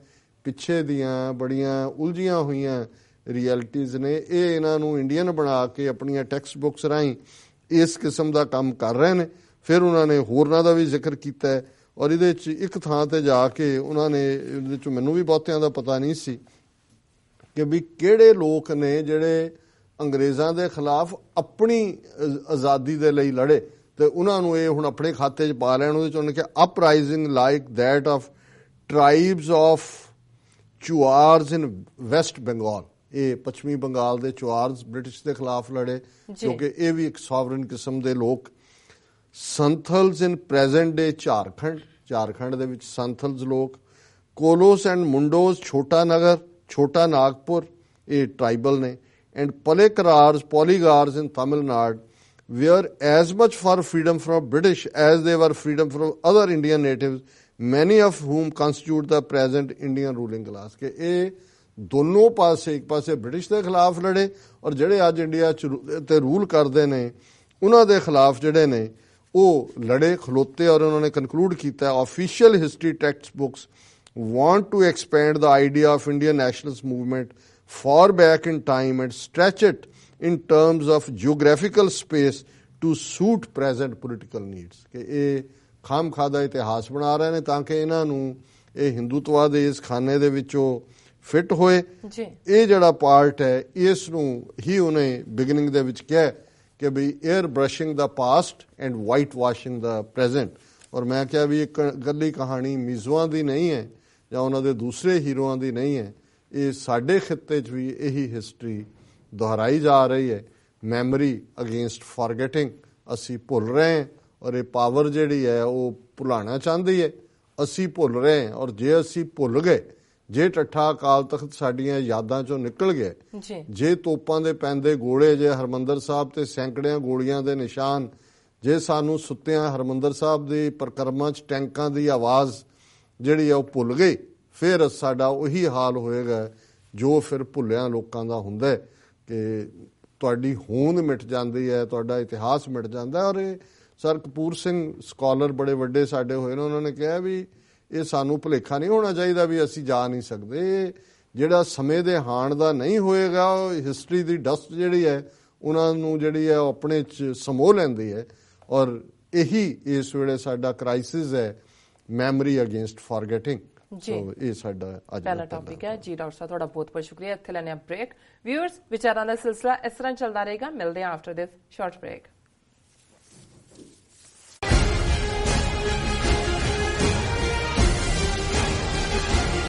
ਪਿੱਛੇ ਦੀਆਂ ਬੜੀਆਂ ਉਲਝੀਆਂ ਹੋਈਆਂ ਰਿਐਲਿਟੀਜ਼ ਨੇ, ਇਹ ਇਹਨਾਂ ਨੂੰ ਇੰਡੀਅਨ ਬਣਾ ਕੇ ਆਪਣੀਆਂ ਟੈਕਸਟ ਬੁੱਕਸ ਰਾਹੀਂ ਇਸ ਕਿਸਮ ਦਾ ਕੰਮ ਕਰ ਰਹੇ ਨੇ। ਫਿਰ ਉਹਨਾਂ ਨੇ ਹੋਰਨਾਂ ਦਾ ਵੀ ਜ਼ਿਕਰ ਕੀਤਾ ਹੈ ਔਰ ਇਹਦੇ ਚ ਇੱਕ ਥਾਂ ਤੇ ਜਾ ਕੇ ਉਹਨਾਂ ਨੇ, ਇਹਦੇ ਚ ਮੈਨੂੰ ਵੀ ਬਹੁਤਿਆਂ ਦਾ ਪਤਾ ਨਹੀਂ ਸੀ ਕਿ ਵੀ ਕਿਹੜੇ ਲੋਕ ਨੇ ਜਿਹੜੇ ਅੰਗਰੇਜ਼ਾਂ ਦੇ ਖਿਲਾਫ ਆਪਣੀ ਆਜ਼ਾਦੀ ਦੇ ਲਈ ਲੜੇ। ਤੇ ਉਹਨਾਂ ਨੂੰ ਇਹ ਹੁਣ ਆਪਣੇ ਖਾਤੇ 'ਚ ਪਾ ਲੈਣ ਉਹਦੇ 'ਚ ਉਹਨੇ ਕਿਹਾ uprising like that of tribes of Chuars in West Bengal ਇਹ ਪੱਛਮੀ ਬੰਗਾਲ ਦੇ ਚੁਆਰਸ ਬ੍ਰਿਟਿਸ਼ ਦੇ ਖਿਲਾਫ ਲੜੇ। ਕਿਉਂਕਿ ਇਹ ਵੀ ਇੱਕ ਸੋਵਰਨ ਕਿਸਮ ਦੇ ਲੋਕ। Santhals in present day Jharkhand Jharkhand ਦੇ ਵਿੱਚ ਸੰਥਲਸ ਲੋਕ। ਕੋਲੋਸ ਐਂਡ ਮੁੰਡੋਸ ਛੋਟਾ ਨਗਰ ਛੋਟਾ ਨਾਗਪੁਰ ਇਹ ਟ੍ਰਾਈਬਲ ਨੇ। And ਪਲੇਕਰਾਰਸ polygars in Tamil Nadu were as much for freedom from British as they were freedom from other Indian natives, many of whom constitute the present Indian ruling class. ਕਿ ਇਹ ਦੋਨੋਂ ਪਾਸੇ ਇੱਕ ਪਾਸੇ ਬ੍ਰਿਟਿਸ਼ ਦੇ ਖਿਲਾਫ ਲੜੇ ਔਰ ਜਿਹੜੇ ਅੱਜ ਇੰਡੀਆ ਚ ਤੇ ਰੂਲ ਕਰਦੇ ਨੇ ਉਹਨਾਂ ਦੇ ਖਿਲਾਫ ਜਿਹੜੇ ਨੇ ਉਹ ਲੜੇ ਖਲੋਤੇ ਔਰ ਉਹਨਾਂ ਨੇ ਕਨਕਲੂਡ ਕੀਤਾ official history textbooks want to expand the idea of Indian nationalist movement far back in time and stretch it in terms of geographical space to suit present political needs. ਕਿ ਇਹ ਖਾਮ ਖਾਦਾ ਇਤਿਹਾਸ ਬਣਾ ਰਹੇ ਨੇ ਤਾਂ ਕਿ ਇਹਨਾਂ ਨੂੰ ਇਹ ਹਿੰਦੂਤਵਾ ਦੇ ਇਸ ਖਾਨੇ ਦੇ ਵਿੱਚੋਂ ਫਿੱਟ ਹੋਏ ਜੀ ਇਹ ਜਿਹੜਾ ਪਾਰਟ ਹੈ ਇਸ ਨੂੰ ਹੀ ਉਹਨੇ ਬਿਗਨਿੰਗ ਦੇ ਵਿੱਚ ਕਿਹਾ ਕਿ we are brushing the past and white washing the present ਔਰ ਮੈਂ ਕਿਹਾ ਵੀ ਇੱਕ ਗੱਲੀ ਕਹਾਣੀ ਮਿਜ਼ਵਾਂ ਦੀ ਨਹੀਂ ਹੈ ਜਾਂ ਉਹਨਾਂ ਦੇ ਦੂਸਰੇ ਹੀਰੋਆਂ ਦੀ ਨਹੀਂ ਹੈ ਇਹ ਸਾਡੇ ਖਿੱਤੇ 'ਚ ਵੀ ਇਹੀ ਹਿਸਟਰੀ ਦੁਹਰਾਈ ਜਾ ਰਹੀ ਹੈ। ਮੈਮਰੀ ਅਗੇਂਸਟ ਫੋਰਗੇਟਿੰਗ ਅਸੀਂ ਭੁੱਲ ਰਹੇ ਹਾਂ ਔਰ ਇਹ ਪਾਵਰ ਜਿਹੜੀ ਹੈ ਉਹ ਭੁਲਾਣਾ ਚਾਹੁੰਦੀ ਹੈ। ਅਸੀਂ ਭੁੱਲ ਰਹੇ ਹਾਂ ਔਰ ਜੇ ਅਸੀਂ ਭੁੱਲ ਗਏ ਜੇ ਟੱਠਾ ਅਕਾਲ ਤਖਤ ਸਾਡੀਆਂ ਯਾਦਾਂ ਚੋਂ ਨਿਕਲ ਗਏ ਜੀ। ਜੇ ਤੋਪਾਂ ਦੇ ਪੈਂਦੇ ਗੋਲੇ ਜੇ ਹਰਮੰਦਰ ਸਾਹਿਬ ਤੇ ਸੈਂਕੜਿਆਂ ਗੋਲੀਆਂ ਦੇ ਨਿਸ਼ਾਨ ਜੇ ਸਾਨੂੰ ਸੁੱਤਿਆਂ ਹਰਮੰਦਰ ਸਾਹਿਬ ਦੇ ਪਰਕਰਮਾਂ 'ਚ ਟੈਂਕਾਂ ਦੀ ਆਵਾਜ਼ ਜਿਹੜੀ ਆ ਉਹ ਭੁੱਲ ਗਈ ਫਿਰ ਸਾਡਾ ਉਹੀ ਹਾਲ ਹੋਏਗਾ ਜੋ ਫਿਰ ਭੁੱਲਿਆਂ ਲੋਕਾਂ ਦਾ ਹੁੰਦਾ ਹੈ। ਕਿ ਤੁਹਾਡੀ ਹੋਂਦ ਮਿਟ ਜਾਂਦੀ ਹੈ, ਤੁਹਾਡਾ ਇਤਿਹਾਸ ਮਿਟ ਜਾਂਦਾ ਹੈ। ਔਰ ਇਹ ਸਰ ਕਪੂਰ ਸਿੰਘ ਸਕਾਲਰ ਬੜੇ ਵੱਡੇ ਸਾਡੇ ਹੋਏ ਨੇ, ਉਹਨਾਂ ਨੇ ਕਿਹਾ ਵੀ ਇਹ ਸਾਨੂੰ ਭੁਲੇਖਾ ਨਹੀਂ ਹੋਣਾ ਚਾਹੀਦਾ ਵੀ ਅਸੀਂ ਜਾ ਨਹੀਂ ਸਕਦੇ। ਇਹ ਜਿਹੜਾ ਸਮੇਂ ਦੇ ਹਾਣ ਦਾ ਨਹੀਂ ਹੋਏਗਾ, ਉਹ ਹਿਸਟਰੀ ਦੀ ਡਸਟ ਜਿਹੜੀ ਹੈ, ਉਹਨਾਂ ਨੂੰ ਜਿਹੜੀ ਹੈ, ਉਹ ਆਪਣੇ ਚ ਸਮੋ ਲੈਂਦੀ ਹੈ। ਔਰ ਇਹੀ ਇਸ ਵੇਲੇ ਸਾਡਾ ਕ੍ਰਾਈਸਿਸ ਹੈ ਮੈਮਰੀ ਅਗੇਂਸਟ ਫੋਰਗੇਟਿੰਗ ਸੋ ਇਹ ਸਾਡਾ ਅੱਜ ਦਾ ਪਹਿਲਾ ਟੌਪਿਕ ਹੈ। ਜੀ ਡਾਕਟਰ ਸਾਹਿਬ ਤੁਹਾਡਾ ਬਹੁਤ ਬਹੁਤ ਸ਼ੁਕਰੀਆ। ਇੱਥੇ ਲੈਣੇ ਆ ਬ੍ਰੇਕ ਵਿਊਅਰਸ ਵਿਚਾਰਾਂ ਦਾ ਸਿਲਸਿਲਾ ਇਸ ਤਰ੍ਹਾਂ ਚੱਲਦਾ ਰਹੇਗਾ। ਮਿਲਦੇ ਹਾਂ ਆਫਟਰ ਦਿਸ ਸ਼ਾਰਟ ਬ੍ਰੇਕ